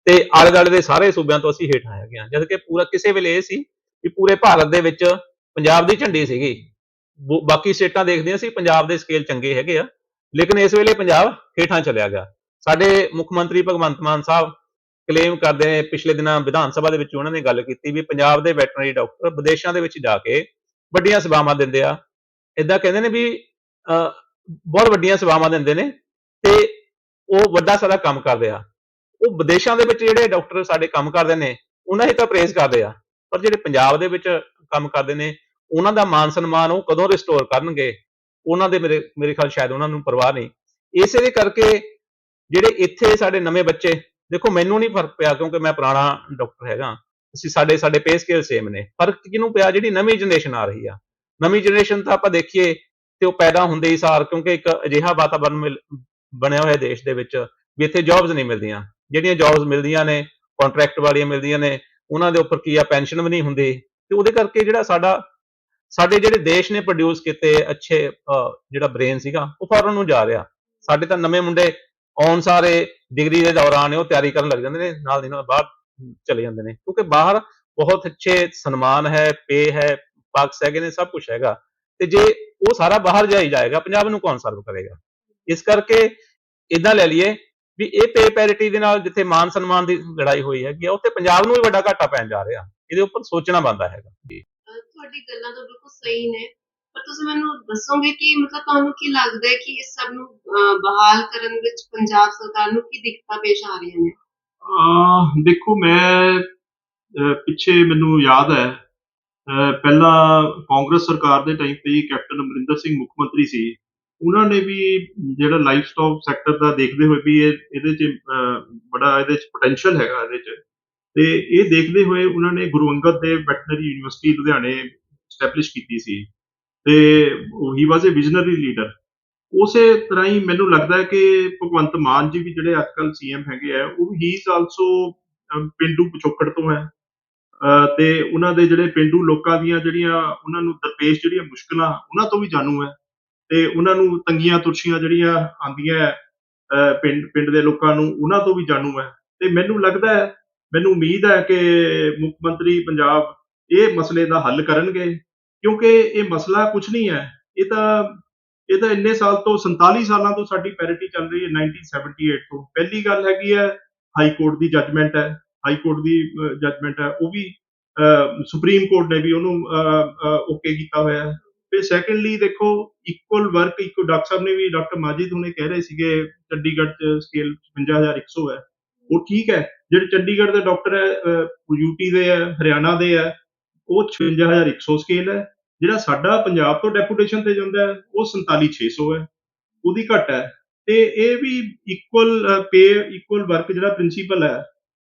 [SPEAKER 3] ਤੇ ਆਲੇ ਦੁਆਲੇ ਦੇ ਸਾਰੇ ਸੂਬਿਆਂ ਤੋਂ ਅਸੀਂ ਹੇਠਾਂ ਹੈਗੇ ਹਾਂ, ਜਦ ਕਿ ਪੂਰਾ ਕਿਸੇ ਵੇਲੇ ਇਹ ਸੀ ਵੀ ਪੂਰੇ ਭਾਰਤ ਦੇ ਵਿੱਚ ਪੰਜਾਬ ਦੀ ਝੰਡੀ ਸੀਗੀ। ਬੋ- ਬਾਕੀ ਸਟੇਟਾਂ ਦੇਖਦੇ ਹਾਂ ਅਸੀਂ, ਪੰਜਾਬ ਦੇ ਸਕੇਲ ਚੰਗੇ ਹੈਗੇ ਆ। ਲੇਕਿਨ ਇਸ ਵੇਲੇ ਪੰਜਾਬ ਹੇਠਾਂ ਚਲਿਆ ਗਿਆ। ਸਾਡੇ ਮੁੱਖ ਮੰਤਰੀ ਭਗਵੰਤ ਮਾਨ ਸਾਹਿਬ ਕਲੇਮ ਕਰਦੇ ਨੇ, ਪਿਛਲੇ ਦਿਨਾਂ ਵਿਧਾਨ ਸਭਾ ਦੇ ਵਿੱਚ ਉਹਨਾਂ ਨੇ ਗੱਲ ਕੀਤੀ ਵੀ ਪੰਜਾਬ ਦੇ ਵੈਟਰਨਰੀ ਡਾਕਟਰ ਵਿਦੇਸ਼ਾਂ ਦੇ ਵਿੱਚ ਜਾ ਕੇ ਵੱਡੀਆਂ ਸੇਵਾਵਾਂ ਦਿੰਦੇ ਆ। ਇਦਾਂ ਕਹਿੰਦੇ ਨੇ ਵੀ ਬਹੁਤ ਵੱਡੀਆਂ ਸੇਵਾਵਾਂ ਦਿੰਦੇ ਨੇ ਤੇ ਉਹ ਵੱਡਾ ਸਾਰਾ ਕੰਮ ਕਰਦੇ ਆ ਉਹ ਵਿਦੇਸ਼ਾਂ ਦੇ ਵਿੱਚ ਜਿਹੜੇ ਡਾਕਟਰ ਸਾਡੇ ਕੰਮ ਕਰਦੇ ਨੇ, ਉਹਨਾਂ ਹੀ ਤਾਂ ਪ੍ਰੇਜ਼ ਕਰਦੇ ਆ। ਪਰ ਜਿਹੜੇ ਪੰਜਾਬ ਦੇ ਵਿੱਚ ਕੰਮ ਕਰਦੇ ਨੇ, ਉਹਨਾਂ ਦਾ ਮਾਨ ਸਨਮਾਨ ਉਹ ਕਦੋਂ ਰਿਸਟੋਰ ਕਰਨਗੇ, ਉਹਨਾਂ ਦੇ ਮੇਰੇ ਮੇਰੇ ਖਿਆਲ ਸ਼ਾਇਦ ਉਹਨਾਂ ਨੂੰ ਪਰਵਾਹ ਨਹੀਂ। ਇਸੇ ਦੇ ਕਰਕੇ ਜਿਹੜੇ ਇੱਥੇ ਸਾਡੇ ਨਵੇਂ ਬੱਚੇ, ਦੇਖੋ ਮੈਨੂੰ ਨਹੀਂ ਫ਼ਰਕ ਪਿਆ ਕਿਉਂਕਿ ਮੈਂ ਪੁਰਾਣਾ ਡਾਕਟਰ ਹੈਗਾ। ਅਸੀਂ ਸਾਡੇ ਸਾਡੇ ਪੇ ਸਕੇਲ ਸੇਮ ਨੇ। ਫ਼ਰਕ ਕਿਹਨੂੰ ਪਿਆ? ਜਿਹੜੀ ਨਵੀਂ ਜਨਰੇਸ਼ਨ ਆ ਰਹੀ ਆ। ਨਵੀਂ ਜਨਰੇਸ਼ਨ ਤਾਂ ਆਪਾਂ ਦੇਖੀਏ ਤੇ ਉਹ ਪੈਦਾ ਹੁੰਦੇ ਹੀ ਸਾਰ ਕਿਉਂਕਿ ਇੱਕ ਅਜਿਹਾ ਵਾਤਾਵਰਨ ਮਿਲ- ਬਣਿਆ ਹੋਇਆ ਦੇਸ਼ ਦੇ ਵਿੱਚ ਵੀ ਇੱਥੇ ਜੌਬਸ ਨਹੀਂ ਮਿਲਦੀਆਂ। ਜਿਹੜੀਆਂ ਜੌਬਸ ਮਿਲਦੀਆਂ ਨੇ ਕੰਟਰੈਕਟ ਵਾਲੀਆਂ ਮਿਲਦੀਆਂ ਨੇ ਉਹਨਾਂ ਦੇ ਉੱਪਰ ਕੀ ਆ, ਪੈਨਸ਼ਨ ਵੀ ਨਹੀਂ ਹੁੰਦੀ। ਤੇ ਉਹਦੇ ਕਰਕੇ ਜਿਹੜਾ ਸਾਡਾ, ਸਾਡੇ ਜਿਹੜੇ ਦੇਸ਼ ਨੇ ਪ੍ਰੋਡਿਊਸ ਕੀਤੇ ਅੱਛੇ ਜਿਹੜਾ ਬ੍ਰੇਨ ਸੀਗਾ, ਉਹ ਫੋਰਨ ਨੂੰ ਜਾ ਰਿਹਾ। ਸਾਡੇ ਤਾਂ ਨਵੇਂ ਮੁੰਡੇ ਆਉਣ ਸਾਰੇ ਡਿਗਰੀ ਦੇ ਦੌਰਾਨ ਉਹ ਤਿਆਰੀ ਕਰਨ ਲੱਗ ਜਾਂਦੇ ਨੇ, ਨਾਲ ਦੀ ਨਾਲ ਬਾਹਰ ਚਲੇ ਜਾਂਦੇ ਨੇ। ਕਿਉਂਕਿ ਬਾਹਰ ਬਹੁਤ ਅੱਛੇ ਸਨਮਾਨ ਹੈ ਪੇ ਹੈ ਪਾਕਸ ਹੈਗੇ ਨੇ, ਸਭ ਕੁਝ ਹੈਗਾ। ਤੇ ਜੇ ਉਹ ਸਾਰਾ ਬਾਹਰ ਜਾਈ ਜਾਏਗਾ, ਪੰਜਾਬ ਨੂੰ ਕੌਣ ਸਰਵ ਕਰੇਗਾ? ਇਸ ਕਰਕੇ ਇਦਾਂ ਲੈ ਲਈਏ ਵੀ ਇਹ ਪੇ ਪੈਰਿਟੀ ਦੇ ਨਾਲ ਜਿੱਥੇ ਮਾਨ ਸਨਮਾਨ ਦੀ ਲੜਾਈ ਹੋਈ ਹੈਗੀ ਆ ਉੱਥੇ ਪੰਜਾਬ ਨੂੰ ਵੀ ਵੱਡਾ ਘਾਟਾ ਪੈਣ ਜਾ ਰਿਹਾ। ਇਹਦੇ ਉੱਪਰ ਸੋਚਣਾ ਬਣਦਾ ਹੈਗਾ।
[SPEAKER 2] ਤੁਹਾਡੀ ਗੱਲਾਂ ਤਾਂ ਬਿਲਕੁਲ ਸਹੀ ਨੇ ਪਰ ਤੁਸੀਂ ਮੈਨੂੰ ਦੱਸੋਗੇ ਕਿ ਮਤਲਬ ਤੁਹਾਨੂੰ ਕੀ ਲੱਗਦਾ ਹੈ ਕਿ ਇਸ ਸਭ ਨੂੰ ਬਹਾਲ ਕਰਨ ਵਿੱਚ ਪੰਜਾਬ ਸਰਕਾਰ ਨੂੰ ਕੀ ਦਿੱਕਤਾਂ ਪੇਸ਼ ਆ ਰਹੀਆਂ ਨੇ?
[SPEAKER 1] ਅਹ ਦੇਖੋ ਮੈਂ ਪਿੱਛੇ ਮੈਨੂੰ ਯਾਦ ਹੈ ਪਹਿਲਾਂ ਕਾਂਗਰਸ ਸਰਕਾਰ ਦੇ ਟਾਈਮ ਤੇ ਕੈਪਟਨ ਅਮਰਿੰਦਰ ਸਿੰਘ ਮੁੱਖ ਮੰਤਰੀ ਸੀ। ਉਹਨਾਂ ਨੇ ਵੀ ਜਿਹੜਾ ਲਾਈਫ ਸਟਾਕ ਸੈਕਟਰ ਦਾ ਦੇਖਦੇ ਹੋਏ ਵੀ ਇਹ, ਇਹਦੇ 'ਚ ਬੜਾ ਇਹਦੇ 'ਚ ਪੋਟੈਂਸ਼ੀਅਲ ਹੈਗਾ ਇਹਦੇ 'ਚ। ਤੇ ਇਹ ਦੇਖਦੇ ਹੋਏ ਉਹਨਾਂ ਨੇ ਗੁਰੂ ਅੰਗਦ ਦੇਵ ਵੈਟਰਨਰੀ ਯੂਨੀਵਰਸਿਟੀ ਲੁਧਿਆਣੇ ਸਟੈਬਲਿਸ਼ ਕੀਤੀ ਸੀ। ਤੇ ਹੀ ਵਾਸ ਅ ਵਿਜ਼ਨਰੀ ਲੀਡਰ ਉਸੇ ਤਰ੍ਹਾਂ ਹੀ ਮੈਨੂੰ ਲੱਗਦਾ ਹੈ ਕਿ ਭਗਵੰਤ ਮਾਨ ਜੀ ਵੀ ਜਿਹੜੇ ਅੱਜਕੱਲ ਸੀਐਮ ਹੈਗੇ ਆ, ਉਹ ਹੀ ਇਜ਼ ਆਲਸੋ ਪਿੰਡੂ ਪਿਛੋਕੜ ਤੋਂ ਹੈ। ਅਹ, ਤੇ ਉਹਨਾਂ ਦੇ ਜਿਹੜੇ ਪਿੰਡੂ ਲੋਕਾਂ ਦੀਆਂ ਜਿਹੜੀਆਂ, ਉਹਨਾਂ ਨੂੰ ਦਰਪੇਸ਼ ਜਿਹੜੀਆਂ ਮੁਸ਼ਕਲਾਂ, ਉਹਨਾਂ ਤੋਂ ਵੀ ਜਾਣੂ ਹੈ। ਤੇ ਉਹਨਾਂ ਨੂੰ ਤੰਗੀਆਂ ਤੁਰਸ਼ੀਆਂ ਜਿਹੜੀਆਂ ਆਉਂਦੀਆਂ ਪਿੰਡ ਪਿੰਡ ਦੇ ਲੋਕਾਂ ਨੂੰ, ਉਹਨਾਂ ਤੋਂ ਵੀ ਜਾਣੂ ਹੈ ਤੇ ਮੈਨੂੰ ਲੱਗਦਾ ਹੈ, ਮੈਨੂੰ ਉਮੀਦ ਹੈ ਕਿ ਮੁੱਖ ਮੰਤਰੀ ਪੰਜਾਬ ਇਹ ਮਸਲੇ ਦਾ ਹੱਲ ਕਰਨਗੇ, ਕਿਉਂਕਿ ਇਹ ਮਸਲਾ ਕੁਝ ਨਹੀਂ ਹੈ। ਇਹ ਤਾਂ ਇਹ ਤਾਂ ਇੰਨੇ ਸਾਲ ਤੋਂ 47 ਸਾਲਾਂ ਤੋਂ ਸਾਡੀ ਪੈਰਿਟੀ ਚੱਲ ਰਹੀ ਹੈ 1978 ਤੋਂ। ਪਹਿਲੀ ਗੱਲ ਹੈਗੀ ਹੈ ਹਾਈ ਕੋਰਟ ਦੀ ਜੱਜਮੈਂਟ ਹੈ। ਹਾਈ ਕੋਰਟ ਦੀ ਜੱਜਮੈਂਟ ਹੈ। ਉਹ ਵੀ ਸੁਪਰੀਮ ਕੋਰਟ ਨੇ ਵੀ ਉਹਨੂੰ ਓਕੇ ਕੀਤਾ ਹੋਇਆ ਹੈ। ਤੇ ਸੈਕੰਡਲੀ ਦੇਖੋ ਇਕੁਅਲ ਵਰਕ ਇਕੋ ਡਾਕਟਰ ਸਾਹਿਬ ਨੇ ਵੀ ਡਾਕਟਰ ਮਾਜਿਦ ਹੁਣੇ ਕਹਿ ਰਹੇ ਸੀਗੇ, ਚੰਡੀਗੜ੍ਹ ਚ ਸਕੇਲ 55100 ਹੈ। ਉਹ ਠੀਕ ਹੈ, ਜਿਹੜੇ ਚੰਡੀਗੜ੍ਹ ਦੇ ਡਾਕਟਰ ਹੈ ਯੂਟੀ ਦੇ ਹੈ, ਹਰਿਆਣਾ ਦੇ ਹੈ, ਉਹ 56100 ਸਕੇਲ ਹੈ। ਜਿਹੜਾ ਸਾਡਾ ਪੰਜਾਬ ਤੋਂ ਡੈਪੂਟੇਸ਼ਨ ਤੇ ਜਾਂਦਾ ਹੈ, ਉਹ 47600 ਹੈ। ਉਹਦੀ ਘਟ ਹੈ। ਤੇ ਇਹ ਵੀ ਇਕੁਅਲ ਪੇ ਇਕੁਅਲ ਵਰਕ ਜਿਹੜਾ ਪ੍ਰਿੰਸੀਪਲ ਹੈ,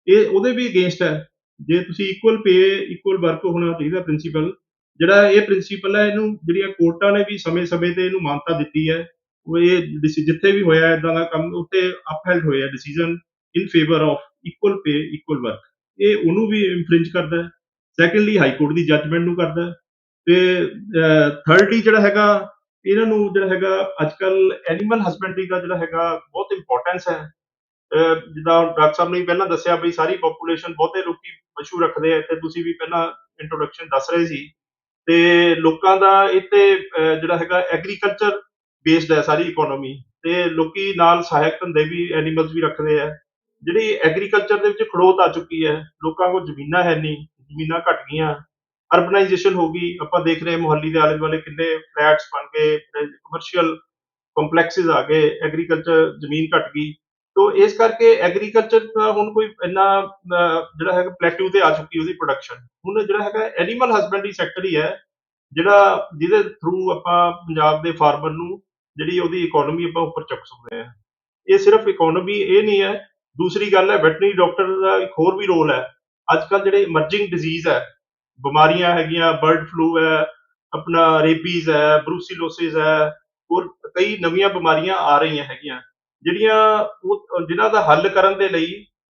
[SPEAKER 1] ਇਹ ਉਹਦੇ ਵੀ ਅਗੇਂਸਟ ਹੈ। ਜੇ ਤੁਸੀਂ ਇਕੁਅਲ ਪੇ ਇਕੁਅਲ ਵਰਕ ਹੋਣਾ ਚਾਹੀਦਾ ਪ੍ਰਿੰਸੀਪਲ ਜਿਹੜਾ ਇਹ ਪ੍ਰਿੰਸੀਪਲ ਹੈ, ਇਹਨੂੰ ਜਿਹੜੀਆਂ ਕੋਰਟਾਂ ਨੇ ਵੀ ਸਮੇਂ-ਸਮੇਂ ਤੇ ਇਹਨੂੰ ਮਾਨਤਾ ਦਿੱਤੀ ਹੈ, ਉਹ ਇਹ ਜਿੱਥੇ ਵੀ ਹੋਇਆ ਇਦਾਂ ਦਾ ਕੰਮ ਉੱਤੇ ਅਪਹੈਲਡ ਹੋਇਆ decision in favour of equal pay equal work ਇਹ ਉਹਨੂੰ ਵੀ ਇਨਫ੍ਰਿੰਜ ਕਰਦਾ ਹੈ। ਸੈਕੰਡਲੀ ਹਾਈ ਕੋਰਟ ਦੀ ਜੱਜਮੈਂਟ ਨੂੰ ਕਰਦਾ ਹੈ। ਤੇ ਥਰਡਲੀ ਜਿਹੜਾ ਹੈਗਾ, ਇਹਨਾਂ ਨੂੰ ਜਿਹੜਾ ਹੈਗਾ, ਅੱਜਕੱਲ ਐਨੀਮਲ ਹਸਬੈਂਡਰੀ ਦਾ ਜਿਹੜਾ ਹੈਗਾ ਬਹੁਤ ਇੰਪੋਰਟੈਂਸ ਹੈ। ਜਿੱਦਾਂ ਡਾਕਟਰ ਸਾਹਿਬ ਨੇ ਪਹਿਲਾਂ ਦੱਸਿਆ ਵੀ ਸਾਰੀ ਪੋਪੂਲੇਸ਼ਨ ਬਹੁਤੇ ਲੋਕੀ ਪਸ਼ੂ ਰੱਖਦੇ ਆ, ਤੇ ਤੁਸੀਂ ਵੀ ਪਹਿਲਾਂ ਇੰਟਰੋਡਕਸ਼ਨ ਦੱਸ ਰਹੇ ਸੀ। ਤੇ ਲੋਕਾਂ ਦਾ ਇੱਥੇ ਜਿਹੜਾ ਹੈਗਾ ਐਗਰੀਕਲਚਰ ਬੇਸਡ ਹੈ ਸਾਰੀ ਇਕਨੋਮੀ ਤੇ ਲੋਕੀ ਨਾਲ ਸਹਾਇਕ ਧੰਦੇ ਵੀ ਐਨੀਮਲਸ ਵੀ ਰੱਖਦੇ ਆ। ਜਿਹੜੀ ਐਗਰੀਕਲਚਰ ਦੇ ਵਿੱਚ ਖੜੋਤ ਆ ਚੁੱਕੀ ਹੈ, ਲੋਕਾਂ ਕੋਲ ਜ਼ਮੀਨਾਂ ਹੈ ਨਹੀਂ, ਜ਼ਮੀਨਾਂ ਘਟ ਗਈਆਂ। ਅਰਬਨਾਈਜੇਸ਼ਨ ਹੋ ਗਈ, ਆਪਾਂ ਦੇਖ ਰਹੇ ਹਾਂ ਮੁਹੱਲੀ ਦੇ ਆਲੇ ਦੁਆਲੇ ਕਿੰਨੇ ਫਲੈਟਸ ਬਣ ਗਏ ਕਮਰਸ਼ੀਅਲ ਕੰਪਲੈਕਸਿਸ ਆ ਗਏ ਐਗਰੀਕਲਚਰ ਜ਼ਮੀਨ ਘਟ ਗਈ। ਤੋ ਇਸ ਕਰਕੇ ਐਗਰੀਕਲਚਰ ਦਾ ਹੁਣ ਕੋਈ ਇੰਨਾ ਜਿਹੜਾ ਹੈਗਾ ਪਲੇਟਿਊ ਤੇ ਆ ਚੁੱਕੀ ਉਹਦੀ ਪ੍ਰੋਡਕਸ਼ਨ ਹੁਣ ਜਿਹੜਾ ਹੈਗਾ ਐਨੀਮਲ ਹਸਬੈਂਡਰੀ ਸੈਕਟਰ ਹੀ ਹੈ, ਜਿਹੜਾ ਜਿਹਦੇ ਥਰੂ ਆਪਾਂ ਪੰਜਾਬ ਦੇ ਫਾਰਮਰ ਨੂੰ ਜਿਹੜੀ ਉਹਦੀ ਇਕਨੋਮੀ ਆਪਾਂ ਉੱਪਰ ਚੁੱਕ ਸਕਦੇ ਹਾਂ। ਇਹ ਸਿਰਫ ਇਕਨੋਮੀ ਇਹ ਨਹੀਂ ਹੈ, ਦੂਸਰੀ ਗੱਲ ਹੈ ਵੈਟਰਨਰੀ ਡਾਕਟਰ ਦਾ ਇੱਕ ਹੋਰ ਵੀ ਰੋਲ ਹੈ। ਅੱਜ ਕੱਲ ਜਿਹੜੇ ਇਮਰਜਿੰਗ ਡਿਜ਼ੀਜ਼ ਹੈ, ਬਿਮਾਰੀਆਂ ਹੈਗੀਆਂ ਬਰਡ ਫਲੂ ਹੈ, ਆਪਣਾ ਰੇਬੀਜ਼ ਹੈ ਬਰੂਸੀਲੋਸਿਸ ਹੈ, ਹੋਰ ਕਈ ਨਵੀਆਂ ਬਿਮਾਰੀਆਂ ਆ ਰਹੀਆਂ ਹੈਗੀਆਂ। ਜਿਹੜੀਆਂ ਉਹ ਜਿਨ੍ਹਾਂ ਦਾ ਹੱਲ ਕਰਨ ਦੇ ਲਈ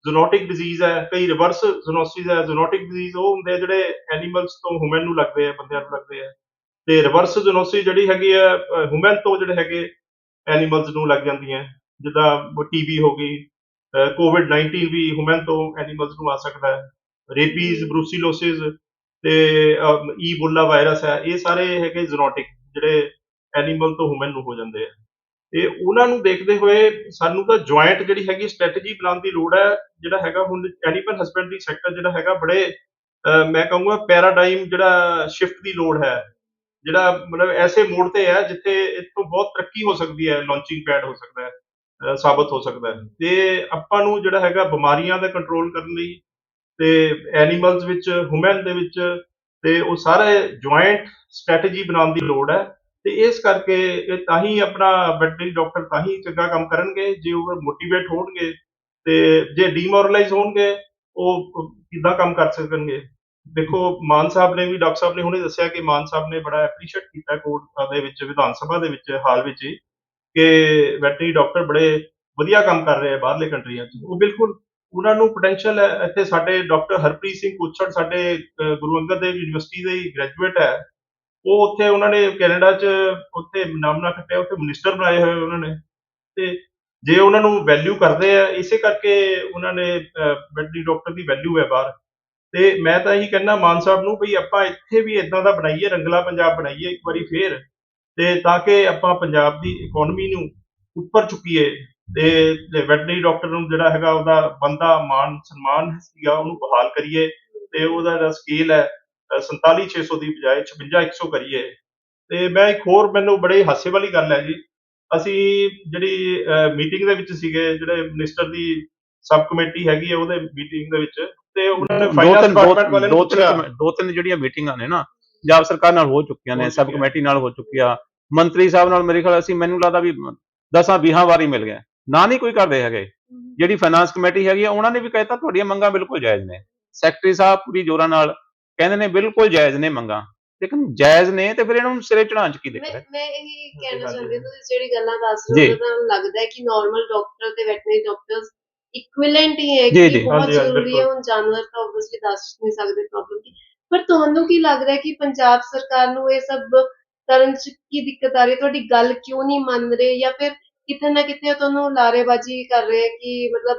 [SPEAKER 1] ਜ਼ੂਨੋਟਿਕ ਡਿਜ਼ੀਜ਼ ਹੈ, ਕਈ ਰਿਵਰਸ ਜ਼ੂਨੋਸਿਸ ਹੈ ਜ਼ੂਨੋਟਿਕ ਡਿਜ਼ੀਜ਼ ਉਹ ਹੁੰਦੇ ਆ ਜਿਹੜੇ ਐਨੀਮਲਸ ਤੋਂ ਹਿਊਮਨ ਨੂੰ ਲੱਗਦੇ ਆ, ਬੰਦਿਆਂ ਨੂੰ ਲੱਗਦੇ ਆ। ਤੇ ਰਿਵਰਸ ਜ਼ੂਨੋਸਿਸ ਜਿਹੜੀ ਹੈਗੀ ਆ ਹਿਊਮਨ ਤੋਂ ਜਿਹੜੇ ਹੈਗੇ ਐਨੀਮਲਸ ਨੂੰ ਲੱਗ ਜਾਂਦੀਆਂ। ਜਿੱਦਾਂ ਟੀਬੀ ਹੋ ਗਈ ਕੋਵਿਡ 19 ਵੀ ਹਿਊਮਨ ਤੋਂ ਐਨੀਮਲਸ ਨੂੰ ਆ ਸਕਦਾ ਹੈ। ਰੇਬੀਜ਼ ਬਰੂਸੀਲੋਸਿਸ ਤੇ ਈਬੋਲਾ ਵਾਇਰਸ ਹੈ, ਇਹ ਸਾਰੇ ਹੈਗੇ ਜ਼ੂਨੋਟਿਕ ਜਿਹੜੇ ਐਨੀਮਲ ਤੋਂ ਹਿਊਮਨ ਨੂੰ ਹੋ ਜਾਂਦੇ ਆ। ਤੇ ਉਹਨਾਂ ਨੂੰ ਦੇਖਦੇ ਹੋਏ ਸਾਨੂੰ ਤਾਂ ਜੁਆਇੰਟ ਜਿਹੜੀ ਹੈਗੀ ਸਟ੍ਰੈਟਜੀ ਬਣਾਉਣ ਦੀ ਲੋੜ ਹੈ, ਜਿਹੜਾ ਹੈਗਾ ਹੁਣ ਐਨੀਮਲ ਹਸਬੈਂਡਰੀ ਸੈਕਟਰ ਜਿਹੜਾ ਹੈਗਾ ਬੜੇ ਮੈਂ ਕਹੂੰਗਾ ਪੈਰਾਡਾਈਮ ਜਿਹੜਾ ਸ਼ਿਫਟ ਦੀ ਲੋੜ ਹੈ। ਜਿਹੜਾ ਮਤਲਬ ਐਸੇ ਮੋੜ ਤੇ ਹੈ ਜਿੱਥੇ ਇਤੋਂ ਬਹੁਤ ਤਰੱਕੀ ਹੋ ਸਕਦੀ ਹੈ ਲਾਂਚਿੰਗ ਪੈਡ ਹੋ ਸਕਦਾ ਹੈ ਸਾਬਤ ਹੋ ਸਕਦਾ ਹੈ। ਤੇ ਆਪਾਂ ਨੂੰ ਜਿਹੜਾ ਹੈਗਾ ਬਿਮਾਰੀਆਂ ਦਾ ਕੰਟਰੋਲ ਕਰਨ ਲਈ ਤੇ ਐਨੀਮਲਸ ਵਿੱਚ ਹਿਊਮਨ ਦੇ ਵਿੱਚ ਤੇ ਉਹ ਸਾਰੇ ਜੁਆਇੰਟ ਸਟ੍ਰੈਟਜੀ ਬਣਾਉਣ ਦੀ ਲੋੜ ਹੈ। ਤੇ ਇਸ ਕਰਕੇ ਇਹ ਤਾਂ ਹੀ ਆਪਣਾ ਵੈਟਰਨਰੀ ਡਾਕਟਰ ਤਾਂ ਹੀ ਚੰਗਾ ਕੰਮ ਕਰਨਗੇ, ਜੇ ਉਹ ਮੋਟੀਵੇਟ ਹੋਣਗੇ ਤੇ ਜੇ ਡੀਮੋਰਲਾਈਜ਼ ਹੋਣਗੇ, ਉਹ ਕਿੱਦਾਂ ਕੰਮ ਕਰ ਸਕਣਗੇ? ਦੇਖੋ, ਮਾਨ ਸਾਹਿਬ ਨੇ ਵੀ, ਡਾਕਟਰ ਸਾਹਿਬ ਨੇ ਹੁਣੇ ਦੱਸਿਆ ਕਿ ਮਾਨ ਸਾਹਿਬ ਨੇ ਬੜਾ ਐਪਰੀਸ਼ੀਏਟ ਕੀਤਾ ਕੋਰਟ ਦੇ ਵਿੱਚ, ਵਿਧਾਨ ਸਭਾ ਦੇ ਵਿੱਚ, ਹਾਲ ਵਿੱਚ ਹੀ, ਕਿ ਵੈਟਰਨਰੀ ਡਾਕਟਰ ਬੜੇ ਵਧੀਆ ਕੰਮ ਕਰ ਰਹੇ ਆ ਬਾਹਰਲੇ ਕੰਟਰੀਆਂ 'ਚ। ਉਹ ਬਿਲਕੁਲ ਉਹਨਾਂ ਨੂੰ ਪੋਟੈਂਸ਼ੀਅਲ ਹੈ, ਇੱਥੇ ਸਾਡੇ ਡਾਕਟਰ ਹਰਪ੍ਰੀਤ ਸਿੰਘ ਕੁੱਛੜ ਸਾਡੇ ਗੁਰੂ ਅੰਗਦ ਦੇਵ ਯੂਨੀਵਰਸਿਟੀ ਦੇ ਹੀ ਗ੍ਰੈਜੂਏਟ ਹੈ। ਉਹ ਉੱਥੇ ਉਹਨਾਂ ਨੇ ਕੈਨੇਡਾ 'ਚ ਉੱਥੇ ਨਾਮਨਾ ਖੱਟਿਆ, ਉੱਥੇ ਮਿਨਿਸਟਰ ਬਣਾਏ ਹੋਏ ਉਹਨਾਂ ਨੇ। ਤੇ ਜੇ ਉਹਨਾਂ ਨੂੰ ਵੈਲਿਊ ਕਰਦੇ ਆ, ਇਸੇ ਕਰਕੇ ਉਹਨਾਂ ਨੇ ਵੈਟਰਨਰੀ ਡਾਕਟਰ ਦੀ ਵੈਲਿਊ ਹੈ ਬਾਹਰ। ਤੇ ਮੈਂ ਤਾਂ ਇਹੀ ਕਹਿੰਦਾ ਮਾਨ ਸਾਹਿਬ ਨੂੰ ਵੀ ਆਪਾਂ ਇੱਥੇ ਵੀ ਇਦਾਂ ਦਾ ਬਣਾਈਏ, ਰੰਗਲਾ ਪੰਜਾਬ ਬਣਾਈਏ ਇੱਕ ਵਾਰੀ ਫੇਰ, ਤੇ ਤਾਂ ਕਿ ਆਪਾਂ ਪੰਜਾਬ ਦੀ ਇਕਨੋਮੀ ਨੂੰ ਉੱਪਰ ਚੁੱਕੀਏ। ਤੇ ਵੈਟਰਨਰੀ ਡਾਕਟਰ ਨੂੰ ਜਿਹੜਾ ਹੈਗਾ ਉਹਦਾ ਬੰਦਾ ਮਾਨ, ਸਨਮਾਨ ਸੀਗਾ, ਉਹਨੂੰ ਬਹਾਲ ਕਰੀਏ, ਤੇ ਉਹਦਾ ਜਿਹੜਾ ਸਕੇਲ ਹੈ 47600 ਦੀ ਬਜਾਏ 56100 ਕਰੀਏ। ਤੇ ਮੈਂ ਇੱਕ ਹੋਰ ਮੈਨੂੰ ਬੜੇ ਹਾਸੇ ਵਾਲੀ ਗੱਲ ਹੈ ਜੀ। ਅਸੀਂ ਜਿਹੜੀ ਮੀਟਿੰਗ ਦੇ ਵਿੱਚ ਸੀਗੇ ਜਿਹੜੇ ਮਿਨਿਸਟਰ ਦੀ ਸਬ ਕਮੇਟੀ ਹੈਗੀ ਹੈ ਉਹਦੇ ਮੀਟਿੰਗ ਦੇ ਵਿੱਚ। ਤੇ ਉਹਨਾਂ ਨੇ
[SPEAKER 3] ਦੋ
[SPEAKER 1] ਡਿਪਾਰਟਮੈਂਟ ਵਾਲੇ
[SPEAKER 3] ਦੋ ਤਿੰਨ ਦੋ ਤਿੰਨ ਜਿਹੜੀਆਂ ਮੀਟਿੰਗਾਂ ਨੇ ਨਾ ਪੰਜਾਬ ਸਰਕਾਰ ਨਾਲ ਹੋ ਚੁੱਕੀਆਂ ਨੇ ਸਬ। ਕਮੇਟੀ ਨਾਲ ਹੋ ਚੁੱਕੀਆਂ। ਮੰਤਰੀ ਸਾਹਿਬ ਨਾਲ ਮੇਰੇ ਖਿਆਲ ਅਸੀਂ ਮੈਨੂੰ ਲੱਗਦਾ ਵੀ 10 20 ਵਾਰੀ ਮਿਲ ਗਏ ਨਾ ਨਹੀਂ ਕੋਈ ਕਰਦੇ ਹੈਗੇ। ਜਿਹੜੀ ਫਾਈਨਾਂਸ ਕਮੇਟੀ ਹੈਗੀ ਆ ਉਹਨਾਂ ਨੇ ਵੀ ਕਹਿਤਾ ਤੁਹਾਡੀਆਂ ਮੰਗਾਂ ਬਿਲਕੁਲ ਜਾਇਜ਼ ਨੇ। ਸੈਕਟਰੀ ਸਾਹਿਬ ਪੂਰੀ ਜੋਰਾਂ ਨਾਲ ਕਹਿੰਦੇ ਨੇ ਬਿਲਕੁਲ ਜਾਇਜ਼ ਨੇ ਮੰਗਾਂ। ਲੇਕਿਨ ਜਾਇਜ਼ ਨੇ ਤੇ ਫਿਰ ਇਹਨਾਂ ਨੂੰ ਸਿਰੇ ਚੜਾਉਣ ਚ ਕੀ ਦਿੱਕਤ
[SPEAKER 2] ਮੈਂ
[SPEAKER 3] ਹੈ?
[SPEAKER 2] ਮੈਂ ਇਹ ਕਹਿਣਾ। ਚਾਹੁੰਦੀ ਹਾਂ ਤੁਸੀਂ ਜਿਹੜੀ ਗੱਲਾਂ ਦੱਸ ਰਹੇ
[SPEAKER 3] ਜੀ।
[SPEAKER 2] ਹੋ ਤਾਂ ਲੱਗਦਾ ਹੈ ਕਿ ਨਾਰਮਲ ਡਾਕਟਰ ਤੇ ਵੈਟਰਨਰੀ ਡਾਕਟਰਸ ਇਕੁਇਵਲੈਂਟ ਹੀ ਹੈ
[SPEAKER 3] ਜੀ,
[SPEAKER 2] ਕਿ। ਬਹੁਤ
[SPEAKER 1] ਹਾਂਜੀ, ਹਾਂਜੀ,
[SPEAKER 2] ਜ਼ਰੂਰੀ ਹੈ ਹੁਣ ਜਾਨਵਰ ਤਾਂ ਆਬਵੀਅਸਲੀ ਦੱਸ ਨਹੀਂ ਸਕਦੇ ਪ੍ਰੋਬਲਮ ਕੀ। ਪਰ ਤੁਹਾਨੂੰ ਕੀ ਲੱਗ ਰਿਹਾ ਕਿ ਪੰਜਾਬ ਸਰਕਾਰ ਨੂੰ ਇਹ ਸਭ ਕਰਨ ਚ ਕੀ ਦਿੱਕਤ ਆ ਰਹੀ ਹੈ? ਤੁਹਾਡੀ ਗੱਲ ਕਿਉਂ ਨਹੀਂ ਮੰਨ ਰਹੇ? ਜਾਂ ਫਿਰ ਕਿਤੇ ਨਾ ਕਿਤੇ ਉਹ ਤੁਹਾਨੂੰ ਲਾਰੇਬਾਜ਼ੀ ਕਰ ਰਹੇ ਹੈ ਕਿ ਮਤਲਬ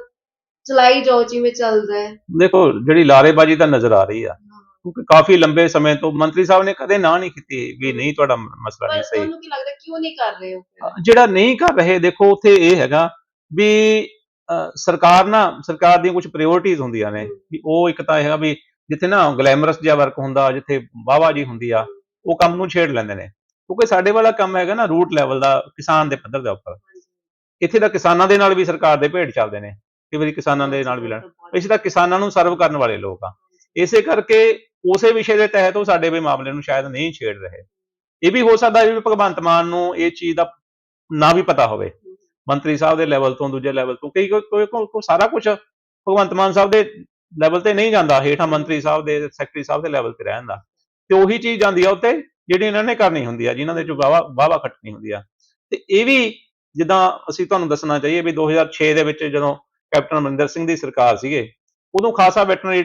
[SPEAKER 2] ਚਲਾਈ ਜਾਓ ਜਿਵੇਂ ਚੱਲਦਾ ਹੈ।
[SPEAKER 3] ਦੇਖੋ ਜਿਹੜੀ ਲਾਰੇਬਾਜ਼ੀ ਤਾਂ ਨਜ਼ਰ ਆ ਰਹੀ ਆ। ਕਿਉਂਕਿ ਕਾਫੀ ਲੰਬੇ ਸਮੇਂ ਤੋਂ ਮੰਤਰੀ ਸਾਹਿਬ ਨੇ ਕਦੇ ਨਾ ਨਹੀਂ ਕੀਤੀ ਵੀ ਨਹੀਂ ਤੁਹਾਡਾ ਮਸਲਾ ਨਹੀਂ ਸਹੀ।
[SPEAKER 2] ਤੁਹਾਨੂੰ ਕੀ ਲੱਗਦਾ ਕਿਉਂ ਨਹੀਂ ਕਰ ਰਹੇ ਹੋ ਫਿਰ?
[SPEAKER 3] ਜਿਹੜਾ ਨਹੀਂ ਕਰ ਰਹੇ ਦੇਖੋ ਉੱਥੇ ਇਹ ਹੈਗਾ ਵੀ ਸਰਕਾਰ ਨਾ ਸਰਕਾਰ ਦੀਆਂ ਕੁਝ ਪ੍ਰਾਇੋਰਟੀਜ਼ ਹੁੰਦੀਆਂ ਨੇ। ਵੀ ਉਹ ਇੱਕ ਤਾਂ ਇਹ ਹੈਗਾ ਵੀ ਜਿੱਥੇ ਨਾ ਗਲੈਮਰਸ ਜਿਹਾ ਵਰਕ ਹੁੰਦਾ ਜਿੱਥੇ ਵਾਹਵਾ ਜੀ ਹੁੰਦੀ ਆ ਉਹ ਕੰਮ ਨੂੰ ਛੇੜ ਲੈਂਦੇ ਨੇ। ਕਿਉਂਕਿ ਸਾਡੇ ਵਾਲਾ ਕੰਮ ਹੈਗਾ ਨਾ ਰੂਟ ਲੈਵਲ ਦਾ ਕਿਸਾਨ ਦੇ ਪੱਧਰ ਦੇ ਉੱਪਰ। ਇੱਥੇ ਤਾਂ ਕਿਸਾਨਾਂ ਦੇ ਨਾਲ ਵੀ ਸਰਕਾਰ ਦੇ ਭੇਡ ਚੱਲਦੇ ਨੇ। ਕਈ ਵਾਰੀ ਕਿਸਾਨਾਂ ਦੇ ਨਾਲ ਵੀ ਲੜ ਅਸੀਂ ਤਾਂ ਕਿਸਾਨਾਂ ਨੂੰ ਸਰਵ ਕਰਨ ਵਾਲੇ ਲੋਕ ਆ। ਇਸੇ ਕਰਕੇ ਉਸੇ ਵਿਸ਼ੇ ਦੇ ਤਹਿਤ ਉਹ ਸਾਡੇ ਵੀ ਮਾਮਲੇ ਨੂੰ ਸ਼ਾਇਦ ਨਹੀਂ ਛੇੜ ਰਹੇ। ਇਹ ਵੀ ਹੋ ਸਕਦਾ ਵੀ ਭਗਵੰਤ ਮਾਨ ਨੂੰ ਇਹ ਚੀਜ਼ ਦਾ ਨਾ ਵੀ ਪਤਾ ਹੋਵੇ। ਮੰਤਰੀ ਸਾਹਿਬ ਦੇ ਲੈਵਲ ਤੋਂ ਦੂਜੇ ਲੈਵਲ ਤੋਂ ਕਈ ਕੋਈ ਕੋਈ- ਸਾਰਾ ਕੁਝ ਭਗਵੰਤ ਮਾਨ ਸਾਹਿਬ ਦੇ ਲੈਵਲ ਤੇ ਨਹੀਂ ਜਾਂਦਾ, ਹੇਠਾਂ ਮੰਤਰੀ ਸਾਹਿਬ ਦੇ ਸੈਕਟਰੀ ਸਾਹਿਬ ਦੇ ਲੈਵਲ ਤੇ ਰਹਿੰਦਾ ਤੇ ਉਹੀ ਚੀਜ਼ ਜਾਂਦੀ ਆ ਉੱਤੇ ਜਿਹੜੀ ਇਹਨਾਂ ਨੇ ਕਰਨੀ ਹੁੰਦੀ ਆ, ਜਿਨ੍ਹਾਂ ਦੇ ਚ ਵਾਵਾ ਵਾਵਾ ਖੱਟਣੀ ਹੁੰਦੀ ਆ। ਤੇ ਇਹ ਵੀ ਜਿੱਦਾਂ ਅਸੀਂ ਤੁਹਾਨੂੰ ਦੱਸਣਾ ਚਾਹੀਏ ਵੀ 2006 ਦੇ ਵਿੱਚ ਜਦੋਂ ਕੈਪਟਨ ਅਮਰਿੰਦਰ ਸਿੰਘ ਦੀ ਸਰਕਾਰ ਸੀਗੇ ਉਦੋਂ ਖਾਸਾ ਵੈਟਰਨਰੀ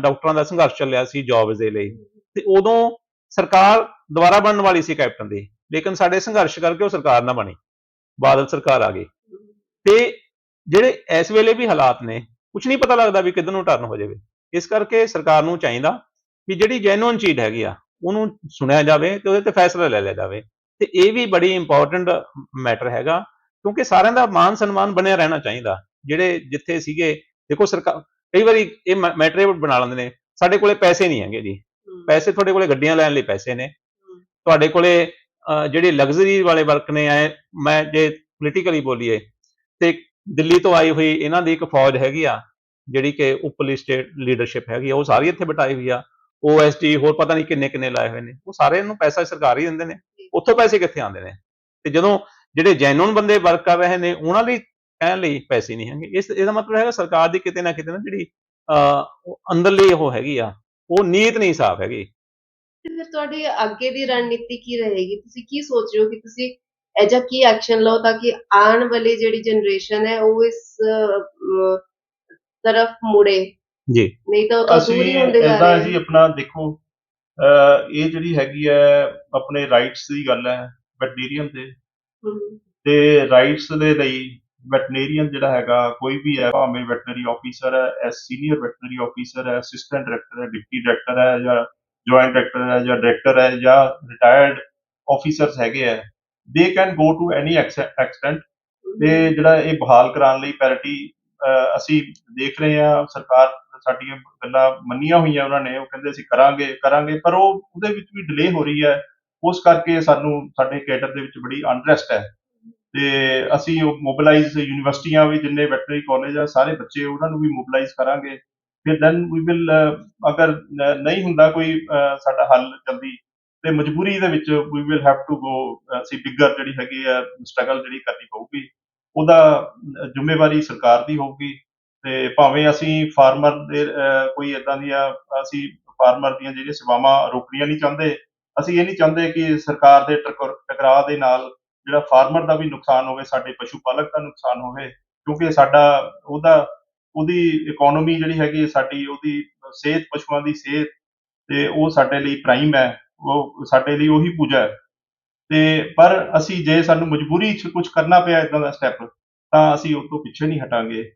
[SPEAKER 3] ਡਾਕਟਰਾਂ ਦਾ ਸੰਘਰਸ਼ ਚੱਲਿਆ ਸੀ ਜੌਬਸ ਦੇ ਲਈ। ਤੇ ਉਦੋਂ ਸਰਕਾਰ ਦੁਬਾਰਾ ਬਣਨ ਵਾਲੀ ਸੀ ਕੈਪਟਨ ਦੀ, ਲੇਕਿਨ ਸਾਡੇ ਸੰਘਰਸ਼ ਕਰਕੇ ਉਹ ਸਰਕਾਰ ਨਾ ਬਣੀ। ਬਾਦਲ ਸਰਕਾਰ ਆ ਗਈ। ਤੇ ਜਿਹੜੇ ਇਸ ਵੇਲੇ ਵੀ ਹਾਲਾਤ ਨੇ ਕੁਝ ਨਹੀਂ ਪਤਾ ਲੱਗਦਾ ਵੀ ਕਿੱਧਰ ਨੂੰ ਟਰਨ ਹੋ ਜਾਵੇ। ਇਸ ਕਰਕੇ ਸਰਕਾਰ ਨੂੰ ਚਾਹੀਦਾ ਵੀ ਜਿਹੜੀ ਜੈਨੂਇਨ ਚੀਜ਼ ਹੈਗੀ ਆ, ਉਹਨੂੰ ਸੁਣਿਆ ਜਾਵੇ ਤੇ ਉਹਦੇ ਤੇ ਫੈਸਲਾ ਲੈ ਲਿਆ ਜਾਵੇ। ਤੇ ਇਹ ਵੀ ਬੜੀ ਇੰਪੋਰਟੈਂਟ ਮੈਟਰ ਹੈਗਾ, ਕਿਉਂਕਿ ਸਾਰਿਆਂ ਦਾ ਮਾਨ ਸਨਮਾਨ ਬਣਿਆ ਰਹਿਣਾ ਚਾਹੀਦਾ। ਜਿਹੜੇ ਜਿੱਥੇ ਸੀਗੇ, ਦੇਖੋ ਸਰਕਾਰ ਕਈ ਵਾਰੀ ਇਹ ਮੈਟਰ ਬਣਾ ਲੈਂਦੇ ਨੇ ਸਾਡੇ ਕੋਲੇ ਪੈਸੇ ਨਹੀਂ ਹੈਗੇ ਜੀ। ਪੈਸੇ ਤੁਹਾਡੇ ਕੋਲੇ ਗੱਡੀਆਂ ਲੈਣ ਲਈ ਪੈਸੇ ਨੇ। ਤੁਹਾਡੇ ਕੋਲੇ ਜਿਹੜੇ ਲਗਜ਼ਰੀ ਵਾਲੇ ਵਰਕ ਨੇ ਐ ਮੈਂ ਜੇ ਪੋਲੀਟੀਕਲੀ ਬੋਲੀਏ ਤੇ ਦਿੱਲੀ ਤੋਂ ਆਈ ਹੋਈ ਇਹਨਾਂ ਦੀ ਇੱਕ ਫੌਜ ਹੈਗੀ ਆ ਜਿਹੜੀ ਕਿ ਉਪਰਲੀ ਸਟੇਟ ਲੀਡਰਸ਼ਿਪ ਹੈਗੀ ਆ ਉਹ ਸਾਰੀ ਇੱਥੇ ਬਿਠਾਈ ਹੋਈ ਆ। ਓਐਸਟੀ ਹੋਰ ਪਤਾ ਨਹੀਂ ਕਿੰਨੇ ਕਿੰਨੇ ਲਾਏ ਹੋਏ ਨੇ। ਉਹ ਸਾਰੇ ਨੂੰ ਪੈਸਾ ਸਰਕਾਰ ਹੀ ਦਿੰਦੇ ਨੇ। ਉੱਥੋਂ ਪੈਸੇ ਕਿੱਥੇ ਆਉਂਦੇ ਨੇ? ਤੇ ਜਦੋਂ ਜਿਹੜੇ ਜੈਨੂਨ ਬੰਦੇ ਵਰਕ ਕਰ ਰਹੇ ਨੇ ਉਹਨਾਂ ਲਈ ਕਹਿਣ ਲਈ ਪੈਸੇ ਨਹੀਂ ਹੈਗੇ। ਇਸ ਇਹਦਾ ਮਤਲਬ ਹੈਗਾ ਸਰਕਾਰ ਦੀ ਕਿਤੇ ਨਾ ਕਿਤੇ ਨਾ ਜਿਹੜੀ ਅੰਦਰਲੀ ਉਹ ਹੈਗੀ ਆ ਉਹ ਨੀਤ ਨਹੀਂ ਸਾਫ਼ ਹੈਗੀ।
[SPEAKER 2] ਤੇ ਫਿਰ ਤੁਹਾਡੀ ਅੱਗੇ ਦੀ ਰਣਨੀਤੀ ਕੀ ਰਹੇਗੀ? ਤੁਸੀਂ ਕੀ ਸੋਚ ਰਹੇ ਹੋ ਕਿ ਤੁਸੀਂ ਇਹ ਜਿਹਾ ਕੀ ਐਕਸ਼ਨ ਲਓ ਤਾਂ ਕਿ ਆਉਣ ਵਾਲੀ ਜਿਹੜੀ ਜਨਰੇਸ਼ਨ ਹੈ ਉਹ ਇਸ ਤਰਫ ਮੁੜੇ?
[SPEAKER 3] ਜੀ।
[SPEAKER 2] ਨਹੀਂ ਤਾਂ ਉਹ ਤਾਂ ਦੂਰ ਹੀ ਹੁੰਦੇ ਜਾ
[SPEAKER 1] ਇਦਾਂ
[SPEAKER 2] ਰਹੇ
[SPEAKER 1] ਜੀ
[SPEAKER 2] ਹੈ
[SPEAKER 1] ਆਪਣਾ ਦੇਖੋ ਇਹ ਜਿਹੜੀ ਹੈਗੀ ਹੈ ਆਪਣੇ ਰਾਈਟਸ ਦੀ ਗੱਲ ਹੈ ਵੈਟਨੇਰੀਅਨ ਦੇ
[SPEAKER 2] ਹਮ,
[SPEAKER 1] ਤੇ ਰਾਈਟਸ ਦੇ ਲਈ ਵੈਟਨੇਰੀਅਨ ਜਿਹੜਾ ਹੈਗਾ, ਕੋਈ ਵੀ ਹੈ, ਭਾਵੇਂ ਵੈਟਨਰੀ ਆਫੀਸਰ ਹੈ ਐਸ ਸੀਨੀਅਰ ਵੈਟਨਰੀ ਆਫੀਸਰ ਹੈ ਅਸਿਸਟੈਂਟ ਡਾਇਰੈਕਟਰ ਹੈ ਡਿਪਟੀ ਡਾਇਰੈਕਟਰ ਹੈ ਜਾਂ ਜੁਆਇੰਟ ਡਾਇਰੈਕਟਰ ਹੈ ਜਾਂ ਡਾਇਰੈਕਟਰ ਹੈ ਜਾਂ ਰਿਟਾਇਰਡ ਆਫੀਸਰਸ ਹੈਗੇ ਆ they can go to any extent ਤੇ ਜਿਹੜਾ ਇਹ ਬਹਾਲ ਕਰਾਉਣ ਲਈ ਪੈਰਿਟੀ ਅਸੀਂ ਦੇਖ ਰਹੇ ਹਾਂ, ਸਰਕਾਰ ਸਾਡੀਆਂ ਗੱਲਾਂ ਮੰਨੀਆਂ ਹੋਈਆਂ ਉਹਨਾਂ ਨੇ, ਉਹ ਕਹਿੰਦੇ ਅਸੀਂ ਕਰਾਂਗੇ ਕਰਾਂਗੇ, ਪਰ ਉਹ ਉਹਦੇ ਵਿੱਚ ਵੀ ਡਿਲੇ ਹੋ ਰਹੀ ਹੈ, ਉਸ ਕਰਕੇ ਸਾਨੂੰ ਸਾਡੇ ਕੈਡਰ ਦੇ ਵਿੱਚ ਬੜੀ ਅਨਰੈਸਟ ਹੈ। ਤੇ ਅਸੀਂ ਉਹ ਮੋਬਿਲਾਈਜ਼ ਯੂਨੀਵਰਸਿਟੀਆਂ ਵੀ ਜਿੰਨੇ ਵੈਟਰਨਰੀ ਕਾਲਜ ਆ, ਸਾਰੇ ਬੱਚੇ ਉਹਨਾਂ ਨੂੰ ਵੀ ਮੋਬਿਲਾਈਜ਼ ਕਰਾਂਗੇ। ਫਿਰ ਦੈਨ ਵੀ ਵਿਲ ਅਗਰ ਨਹੀਂ ਹੁੰਦਾ ਕੋਈ ਸਾਡਾ ਹੱਲ ਜਲਦੀ, ਤੇ ਮਜਬੂਰੀ ਦੇ ਵਿੱਚ we will have to go ਅਸੀਂ ਬਿਗਰ ਜਿਹੜੀ ਹੈਗੀ ਆ ਸਟਰਗਲ ਜਿਹੜੀ ਕਰਨੀ ਪਊਗੀ, ਉਹਦਾ ਜ਼ਿੰਮੇਵਾਰੀ ਸਰਕਾਰ ਦੀ ਹੋਊਗੀ। ਤੇ ਭਾਵੇਂ ਅਸੀਂ ਫਾਰਮਰ ਦੇ ਕੋਈ ਇਦਾਂ ਦੀਆਂ, ਅਸੀਂ ਫਾਰਮਰ ਦੀਆਂ ਜਿਹੜੀਆਂ ਸੇਵਾਵਾਂ ਰੋਕਣੀਆਂ ਨਹੀਂ ਚਾਹੁੰਦੇ, ਅਸੀਂ ਇਹ ਨਹੀਂ ਚਾਹੁੰਦੇ ਕਿ ਸਰਕਾਰ ਦੇ ਟਕਰ- ਟਕਰਾਅ ਦੇ ਨਾਲ ਜਿਹੜਾ ਫਾਰਮਰ ਦਾ ਵੀ ਨੁਕਸਾਨ ਹੋਵੇ, ਸਾਡੇ ਪਸ਼ੂ ਪਾਲਕ ਦਾ ਨੁਕਸਾਨ ਹੋਵੇ, ਕਿਉਂਕਿ ਸਾਡਾ ਉਹਦਾ, ਉਹਦੀ ਇਕਨੋਮੀ ਜਿਹੜੀ ਹੈਗੀ ਸਾਡੀ ਉਹਦੀ ਸਿਹਤ, ਪਸ਼ੂਆਂ ਦੀ ਸਿਹਤ ਤੇ ਉਹ ਸਾਡੇ ਲਈ ਪ੍ਰਾਈਮ ਹੈ, ਉਹ ਸਾਡੇ ਲਈ ਉਹੀ ਪੂਜਾ ਹੈ। ਤੇ ਪਰ ਅਸੀਂ ਜੇ ਸਾਨੂੰ ਮਜਬੂਰੀ 'ਚ ਕੁਝ ਕਰਨਾ ਪਿਆ ਇਦਾਂ ਦਾ ਸਟੈਪ ਤਾਂ ਅਸੀਂ ਉਸ ਤੋਂ ਪਿੱਛੇ ਨਹੀਂ ਹਟਾਂਗੇ।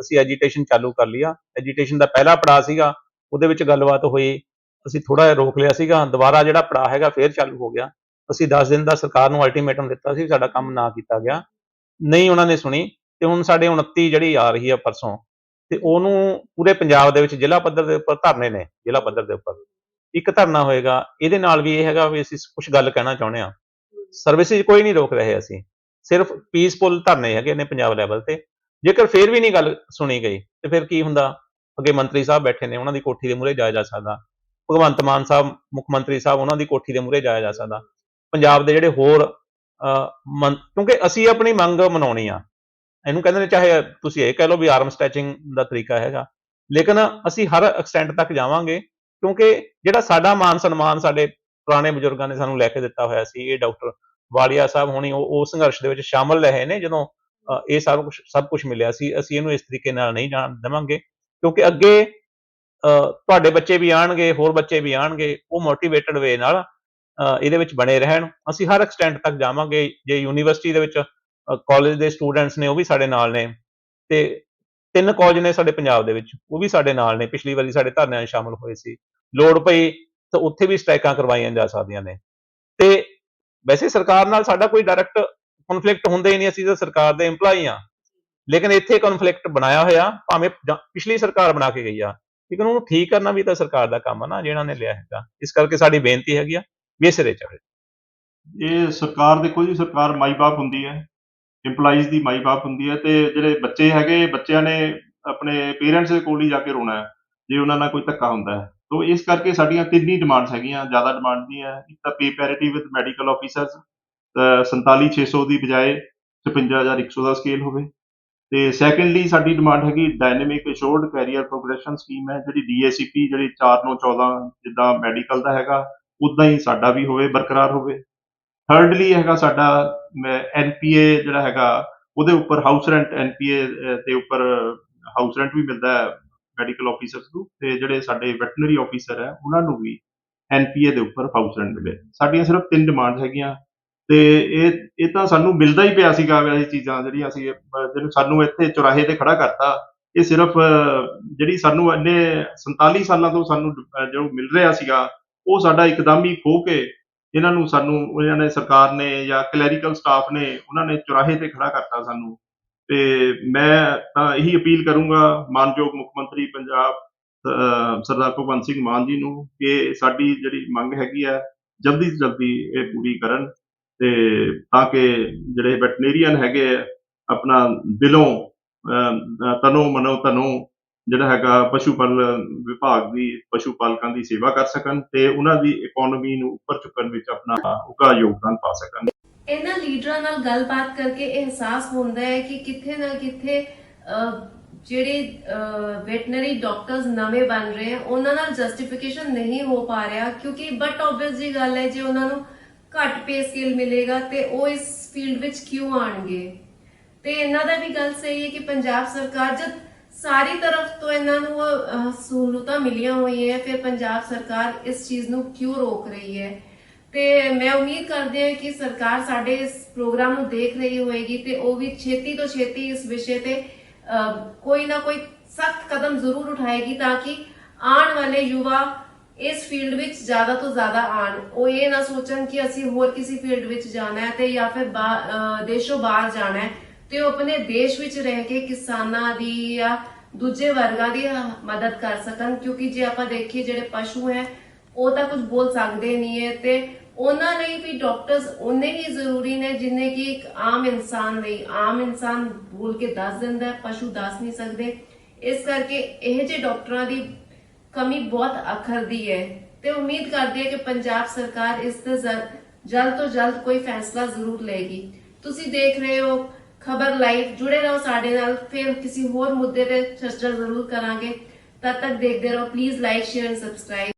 [SPEAKER 3] ਅਸੀਂ ਐਜੀਟੇਸ਼ਨ ਚਾਲੂ ਕਰ ਲਿਆ। ਐਜੀਟੇਸ਼ਨ ਦਾ ਪਹਿਲਾ ਪੜਾਅ ਸੀਗਾ, ਉਹਦੇ ਵਿੱਚ ਗੱਲਬਾਤ ਹੋਈ। ਅਸੀਂ ਥੋੜਾ ਜਿਹਾ ਰੋਕ ਲਿਆ ਸੀਗਾ, ਦੁਬਾਰਾ ਜਿਹੜਾ ਪੜਾਅ ਹੈਗਾ, ਫੇਰ ਚਾਲੂ ਹੋ ਗਿਆ। ਅਸੀਂ 10 ਦਿਨ ਦਾ ਸਰਕਾਰ ਨੂੰ ਅਲਟੀਮੇਟਮ ਦਿੱਤਾ ਸੀ ਸਾਡਾ ਕੰਮ ਨਾ ਕੀਤਾ ਗਿਆ। ਨਹੀਂ ਉਹਨਾਂ ਨੇ ਸੁਣੀ ਤੇ ਹੁਣ ਸਾਡੇ 29 ਜਿਹੜੀ ਆ ਰਹੀ ਆ ਪਰਸੋਂ ਤੇ ਉਹਨੂੰ ਪੂਰੇ ਪੰਜਾਬ ਦੇ ਵਿੱਚ ਜ਼ਿਲ੍ਹਾ ਪੱਧਰ ਦੇ ਉੱਪਰ ਧਰਨੇ ਨੇ, ਜ਼ਿਲ੍ਹਾ ਪੱਧਰ ਦੇ ਉੱਪਰ। ਇੱਕ ਧਰਨਾ ਹੋਏਗਾ, ਇਹਦੇ ਨਾਲ ਵੀ ਇਹ ਹੈਗਾ ਵੀ ਅਸੀਂ ਕੁਝ ਗੱਲ ਕਹਿਣਾ ਚਾਹੁੰਦੇ ਆ ਸਰਵਿਸਿਜ਼ ਕੋਈ ਨਹੀਂ ਰੋਕ ਰਹੇ ਅਸੀਂ। ਸਿਰਫ ਪੀਸਫੁਲ ਧਰਨੇ ਹੈਗੇ ਨੇ ਪੰਜਾਬ ਲੈਵਲ ਤੇ। ਜੇਕਰ ਫੇਰ ਵੀ ਨਹੀਂ ਗੱਲ ਸੁਣੀ ਗਈ, ਤੇ ਫਿਰ ਕੀ ਹੁੰਦਾ? ਅੱਗੇ ਮੰਤਰੀ ਸਾਹਿਬ ਬੈਠੇ ਨੇ, ਉਹਨਾਂ ਦੀ ਕੋਠੀ ਦੇ ਮੂਹਰੇ ਜਾਇਆ ਜਾ ਸਕਦਾ। ਭਗਵੰਤ ਮਾਨ ਸਾਹਿਬ, ਮੁੱਖ ਮੰਤਰੀ ਸਾਹਿਬ ਉਹਨਾਂ ਦੀ ਕੋਠੀ ਦੇ ਮੂਹਰੇ ਜਾਇਆ ਜਾ ਸਕਦਾ। ਪੰਜਾਬ ਦੇ ਜਿਹੜੇ ਹੋਰ ਅਹ, ਮੰ- ਕਿਉਂਕਿ ਅਸੀਂ ਆਪਣੀ ਮੰਗ ਮਨਾਉਣੀ ਆ। ਇਹਨੂੰ ਕਹਿੰਦੇ ਨੇ ਚਾਹੇ ਤੁਸੀਂ ਇਹ ਕਹਿ ਲਓ ਵੀ ਆਰਮ ਸਟੈਚਿੰਗ ਦਾ ਤਰੀਕਾ ਹੈਗਾ। ਲੇਕਿਨ ਅਸੀਂ ਹਰ ਐਕਸਟੈਂਟ ਤੱਕ ਜਾਵਾਂਗੇ ਕਿਉਂਕਿ ਜਿਹੜਾ ਸਾਡਾ ਮਾਨ ਸਨਮਾਨ ਸਾਡੇ ਪੁਰਾਣੇ ਬਜ਼ੁਰਗਾਂ ਨੇ ਸਾਨੂੰ ਲੈ ਕੇ ਦਿੱਤਾ ਹੋਇਆ ਸੀ ਇਹ ਡਾਕਟਰ ਵਾਲੀਆ ਸਾਹਿਬ ਹੋਣੀ ਉਹ ਸੰਘਰਸ਼ ਦੇ ਵਿੱਚ ਸ਼ਾਮਲ ਰਹੇ ਨੇ ਜਦੋਂ ਇਹ ਸਭ ਕੁਝ ਸਭ ਕੁਝ ਮਿਲਿਆ ਸੀ। ਅਸੀਂ ਇਹਨੂੰ ਇਸ ਤਰੀਕੇ ਨਾਲ ਨਹੀਂ ਜਾਣ ਦੇਵਾਂਗੇ ਕਿਉਂਕਿ ਅੱਗੇ ਅ, ਤੁਹਾਡੇ ਬੱਚੇ ਵੀ ਆਣਗੇ ਹੋਰ ਬੱਚੇ ਵੀ ਆਣਗੇ ਉਹ ਮੋਟੀਵੇਟਡ ਵੇ ਨਾਲ ਇਹਦੇ ਵਿੱਚ ਬਣੇ ਰਹਿਣ। ਅਸੀਂ ਹਰ ਐਕਸਟੈਂਟ ਤੱਕ ਜਾਵਾਂਗੇ ਜੇ ਯੂਨੀਵਰਸਿਟੀ ਦੇ ਵਿੱਚ ਕਾਲਜ ਦੇ ਸਟੂਡੈਂਟਸ ਨੇ ਉਹ ਵੀ ਸਾਡੇ ਨਾਲ ਨੇ। ਤੇ ਤਿੰਨ ਕਾਲਜ ਨੇ ਸਾਡੇ ਪੰਜਾਬ ਦੇ ਵਿੱਚ, ਉਹ ਵੀ ਸਾਡੇ ਨਾਲ ਨੇ। ਪਿਛਲੀ ਵਾਰੀ ਸਾਡੇ ਧਰਨਿਆਂ 'ਚ ਸ਼ਾਮਲ ਹੋਏ ਸੀ। ਲੋੜ ਪਈ ਤਾਂ ਉੱਥੇ ਵੀ ਸਟ੍ਰਾਈਕਾਂ ਕਰਵਾਈਆਂ ਜਾ ਸਕਦੀਆਂ ਨੇ। ਤੇ ਵੈਸੇ ਸਰਕਾਰ ਨਾਲ ਸਾਡਾ ਕੋਈ ਡਾਇਰੈਕਟ ਕਨਫਲਿਕਟ ਹੁੰਦਾ ਹੀ ਨਹੀਂ। ਅਸੀਂ ਤਾਂ ਸਰਕਾਰ ਦੇ EMPLOYE ਆ ਲੇਕਿਨ ਇੱਥੇ ਕਨਫਲਿਕਟ ਬਣਾਇਆ ਹੋਇਆ, ਭਾਵੇਂ ਪਿਛਲੀ ਸਰਕਾਰ ਬਣਾ ਕੇ ਗਈ ਆ। ਲੇਕਿਨ ਉਹਨੂੰ ਠੀਕ ਕਰਨਾ ਵੀ ਤਾਂ ਸਰਕਾਰ ਦਾ ਕੰਮ ਆ ਨਾ, ਜਿਹਨਾਂ ਨੇ ਲਿਆ ਹੈਗਾ। ਇਸ ਕਰਕੇ ਸਾਡੀ ਬੇਨਤੀ ਹੈਗੀ ਆ। ਵੀ ਇਹ ਸਿਰੇ
[SPEAKER 1] ਇਹ ਸਰਕਾਰ ਦੇਖੋ ਜੀ, ਸਰਕਾਰ ਮਾਈ ਬਾਪ ਹੁੰਦੀ ਹੈ, EMPLOYEES ਦੀ ਮਾਈ ਬਾਪ ਹੁੰਦੀ ਹੈ ਤੇ ਜਿਹੜੇ ਬੱਚੇ ਹੈਗੇ, ਬੱਚਿਆਂ ਨੇ ਆਪਣੇ ਪੇਰੈਂਟਸ ਦੇ ਕੋਲ ਹੀ ਜਾ ਕੇ ਰੋਣਾ ਹੈ, ਜੇ ਉਹਨਾਂ ਨਾਲ ਕੋਈ ਧੱਕਾ ਹੁੰਦਾ ਹੈ। ਤੋ ਇਸ ਕਰਕੇ ਸਾਡੀਆਂ ਤਿੰਨ ਹੀ ਡਿਮਾਂਡਸ ਹੈਗੀਆਂ, ਜ਼ਿਆਦਾ ਡਿਮਾਂਡ ਨਹੀਂ ਹੈ। ਇੱਕ ਤਾਂ pay parity with medical officers 47600 ਦੀ ਬਜਾਏ 55100 ਦਾ ਸਕੇਲ ਹੋਵੇ। ਤੇ ਸੈਕੰਡਲੀ ਸਾਡੀ ਡਿਮਾਂਡ ਹੈਗੀ dynamic assured career progression scheme ਹੈ, ਜਿਹੜੀ ਡੀਏਸੀਪੀ ਜਿਹੜੀ 4914 ਜਿੱਦਾਂ ਮੈਡੀਕਲ ਦਾ ਹੈਗਾ ਉਦਾਂ ਹੀ ਸਾਡਾ ਵੀ ਹੋਵੇ ਬਰਕਰਾਰ ਹੋਵੇ। ਥਰਡਲੀ ਹੈਗਾ ਸਾਡਾ ਐਨਪੀਏ ਜਿਹੜਾ ਹੈਗਾ ਉਹਦੇ ਉੱਪਰ ਹਾਊਸ ਰੈਂਟ ਐਨਪੀਏ ਦੇ ਉੱਪਰ ਹਾਊਸ ਰੈਂਟ ਵੀ ਮਿਲਦਾ ਹੈ ਮੈਡੀਕਲ ਆਫੀਸਰਸ ਨੂੰ ਤੇ ਜਿਹੜੇ ਸਾਡੇ ਵੈਟਰਨਰੀ ਆਫੀਸਰ ਹੈ ਉਹਨਾਂ ਨੂੰ ਵੀ ਐਨਪੀਏ ਦੇ ਉੱਪਰ ਹਾਊਸ ਰੈਂਟ ਮਿਲੇ। ਸਾਡੀਆਂ ਸਿਰਫ ਤਿੰਨ ਡਿਮਾਂਡ ਹੈਗੀਆਂ ਤੇ ਇਹ ਇਹ ਤਾਂ ਸਾਨੂੰ ਮਿਲਦਾ ਹੀ ਪਿਆ ਸੀਗਾ ਇਹ ਚੀਜ਼ਾਂ ਜਿਹੜੀਆਂ ਅਸੀਂ ਅਹ, ਜਿਹਨੂੰ ਸਾਨੂੰ ਇੱਥੇ ਚੁਰਾਹੇ ਤੇ ਖੜਾ ਕਰਤਾ। ਇਹ ਸਿਰਫ ਜਿਹੜੀ ਸਾਨੂੰ ਇੰਨੇ 47 ਸਾਲਾਂ ਤੋਂ ਸਾਨੂੰ ਅਹ, ਜੋ ਮਿਲ ਰਿਹਾ ਸੀਗਾ ਉਹ ਸਾਡਾ ਇੱਕਦਮ ਹੀ ਖੋ ਕੇ ਇਹਨਾਂ ਨੂੰ ਸਾਨੂੰ ਉਹਨਾਂ ਨੇ ਸਰਕਾਰ ਨੇ ਜਾਂ ਕਲੈਰੀਕਲ ਸਟਾਫ ਨੇ ਉਹਨਾਂ ਨੇ ਚੁਰਾਹੇ ਤੇ ਖੜਾ ਕਰਤਾ ਸਾਨੂੰ। ਤੇ ਮੈਂ ਤਾਂ ਇਹੀ ਅਪੀਲ ਕਰੂੰਗਾ ਮਾਨਯੋਗ ਮੁੱਖ ਮੰਤਰੀ ਪੰਜਾਬ ਸਰਦਾਰ ਭਗਵੰਤ ਸਿੰਘ ਮਾਨ ਜੀ ਨੂੰ ਕਿ ਸਾਡੀ ਜਿਹੜੀ ਮੰਗ ਹੈਗੀ ਆ ਜਲਦੀ ਤੋਂ ਜਲਦੀ ਇਹ ਪੂਰੀ ਕਰਨ ਤੇ ਤਾਂ ਕਿ ਜਿਹੜੇ ਵੈਟਨੇਰੀਅਨ ਹੈਗੇ ਆਪਣਾ ਦਿਲੋਂ ਅਹ, ਅਹ, ਤਨੋਂ ਮਨੋਂ ਤਨੋਂ ਜਿਹੜਾ ਹੈਗਾ ਪਸ਼ੂ ਪਾਲਣ ਵਿਭਾਗ ਦੀ, ਪਸ਼ੂ ਪਾਲਕਾਂ ਦੀ ਸੇਵਾ ਕਰ ਸਕਣ ਤੇ ਉਹਨਾਂ ਦੀ ਇਕਨੋਮੀ ਨੂੰ ਉੱਪਰ ਚੁੱਕਣ ਵਿੱਚ ਆਪਣਾ ਉਕਾ ਯੋਗਦਾਨ ਪਾ ਸਕਣ।
[SPEAKER 4] ਇਹਨਾਂ ਲੀਡਰਾਂ ਨਾਲ ਗੱਲਬਾਤ ਕਰਕੇ ਅਹਿਸਾਸ ਹੁੰਦਾ ਹੈ ਕਿ ਕਿੱਥੇ ਨਾ ਕਿੱਥੇ ਜਿਹੜੇ ਵੈਟਨਰੀ ਡਾਕਟਰਸ ਨਵੇਂ ਬਣ ਰਹੇ ਆ, ਉਹਨਾਂ ਨਾਲ ਜਸਟੀਫਿਕੇਸ਼ਨ ਨਹੀਂ ਹੋ ਪਾ ਰਿਹਾ ਕਿਉਂਕਿ ਬਟ ਆਬਵੀਅਸ ਜੀ ਗੱਲ ਹੈ, ਜੇ ਉਹਨਾਂ ਨੂੰ ਘੱਟ ਪੇ ਸਕੇਲ ਮਿਲੇਗਾ ਤੇ ਉਹ ਇਸ ਫੀਲਡ ਵਿੱਚ ਕਿਉਂ ਆਣਗੇ ਤੇ ਇਹਨਾਂ ਦਾ ਵੀ ਗੱਲ ਸਹੀ ਹੈ ਕਿ ਪੰਜਾਬ ਸਰਕਾਰ ਜਦ ਸਾਰੀ ਤਰਫ ਤੋਂ ਇਹਨਾਂ ਨੂੰ ਅਹ, ਸਹੂਲਤਾਂ ਮਿਲੀਆਂ ਹੋਈਆਂ ਹੈ। ਫਿਰ ਪੰਜਾਬ ਸਰਕਾਰ ਇਸ ਚੀਜ਼ ਨੂੰ ਕਿਉਂ ਰੋਕ ਰਹੀ ਹੈ? ਤੇ ਮੈਂ ਉਮੀਦ ਕਰਦੀ ਹਾਂ ਕਿ ਸਰਕਾਰ ਸਾਡੇ ਇਸ ਪ੍ਰੋਗਰਾਮ ਨੂੰ ਦੇਖ ਰਹੀ ਹੋਏਗੀ ਤੇ ਉਹ ਵੀ ਛੇਤੀ ਤੋਂ ਛੇਤੀ ਇਸ ਵਿਸ਼ੇ ਤੇ ਅਹ, ਕੋਈ ਨਾ ਕੋਈ ਸਖਤ ਕਦਮ ਜ਼ਰੂਰ ਉਠਾਏਗੀ ਤਾਂ ਕਿ ਆਉਣ ਵਾਲੇ ਯੁਵਾ ਇਸ ਫੀਲਡ ਵਿੱਚ ਜ਼ਿਆਦਾ ਤੋਂ ਜ਼ਿਆਦਾ ਆਣ ਉਹ ਇਹ ਨਾ ਸੋਚਣ ਕਿ ਅਸੀਂ ਹੋਰ ਕਿਸੇ ਫੀਲਡ ਵਿੱਚ ਜਾਣਾ ਹੈ ਤੇ ਜਾਂ ਫਿਰ ਬਾ- ਅਹ ਦੇਸ਼ੋਂ ਬਾਹਰ ਜਾਣਾ ਹੈ। ਤੇ ਉਹ ਆਪਣੇ ਦੇਸ਼ ਵਿੱਚ ਰਹਿ ਕੇ ਕਿਸਾਨਾਂ ਦੀ ਜਾਂ ਦੂਜੇ ਵਰਗਾਂ ਦੀ ਮਦਦ ਕਰ ਸਕਣ, ਕਿਉਂਕਿ ਜੇ ਆਪਾਂ ਦੇਖੀਏ ਜਿਹੜੇ ਪਸ਼ੂ ਹੈ, ਉਹ ਤਾਂ ਕੁਝ ਬੋਲ ਸਕਦੇ ਨਹੀਂ ਹੈ ਤੇ ਉਹਨਾਂ ਲਈ ਵੀ ਡਾਕਟਰਸ ਉਨੇ ਹੀ ਜ਼ਰੂਰੀ ਨੇ ਜਿੰਨੇ ਕਿ ਇੱਕ ਆਮ ਇਨਸਾਨ ਲਈ, ਆਮ ਇਨਸਾਨ ਬੋਲ ਕੇ ਦੱਸ ਦਿੰਦਾ ਪਸ਼ੂ ਦੱਸ ਨਹੀਂ ਸਕਦੇ। ਇਸ ਕਰਕੇ ਇਹ ਜੇ ਡਾਕਟਰਾਂ ਦੀ ਕਮੀ ਬਹੁਤ ਅੱਖਰ ਦੀ ਹੈ ਤੇ ਉਮੀਦ ਕਰਦੀ ਹੈ ਕਿ ਪੰਜਾਬ ਸਰਕਾਰ ਇਸ ਤੇ ਜਲਦ ਤੋਂ ਜਲਦ ਕੋਈ ਫੈਸਲਾ ਜ਼ਰੂਰ ਲਏਗੀ। ਤੁਸੀਂ ਦੇਖ ਰਹੇ ਹੋ ਖਬਰ ਲਾਈਵ ਜੁੜੇ ਰਹੋ ਸਾਡੇ ਨਾਲ, ਫਿਰ ਕਿਸੇ ਹੋਰ ਮੁੱਦੇ ਤੇ ਚਰਚਾ ਜ਼ਰੂਰ ਕਰਾਂਗੇ। ਤਦ ਤੱਕ ਦੇਖਦੇ ਰਹੋ please like share and subscribe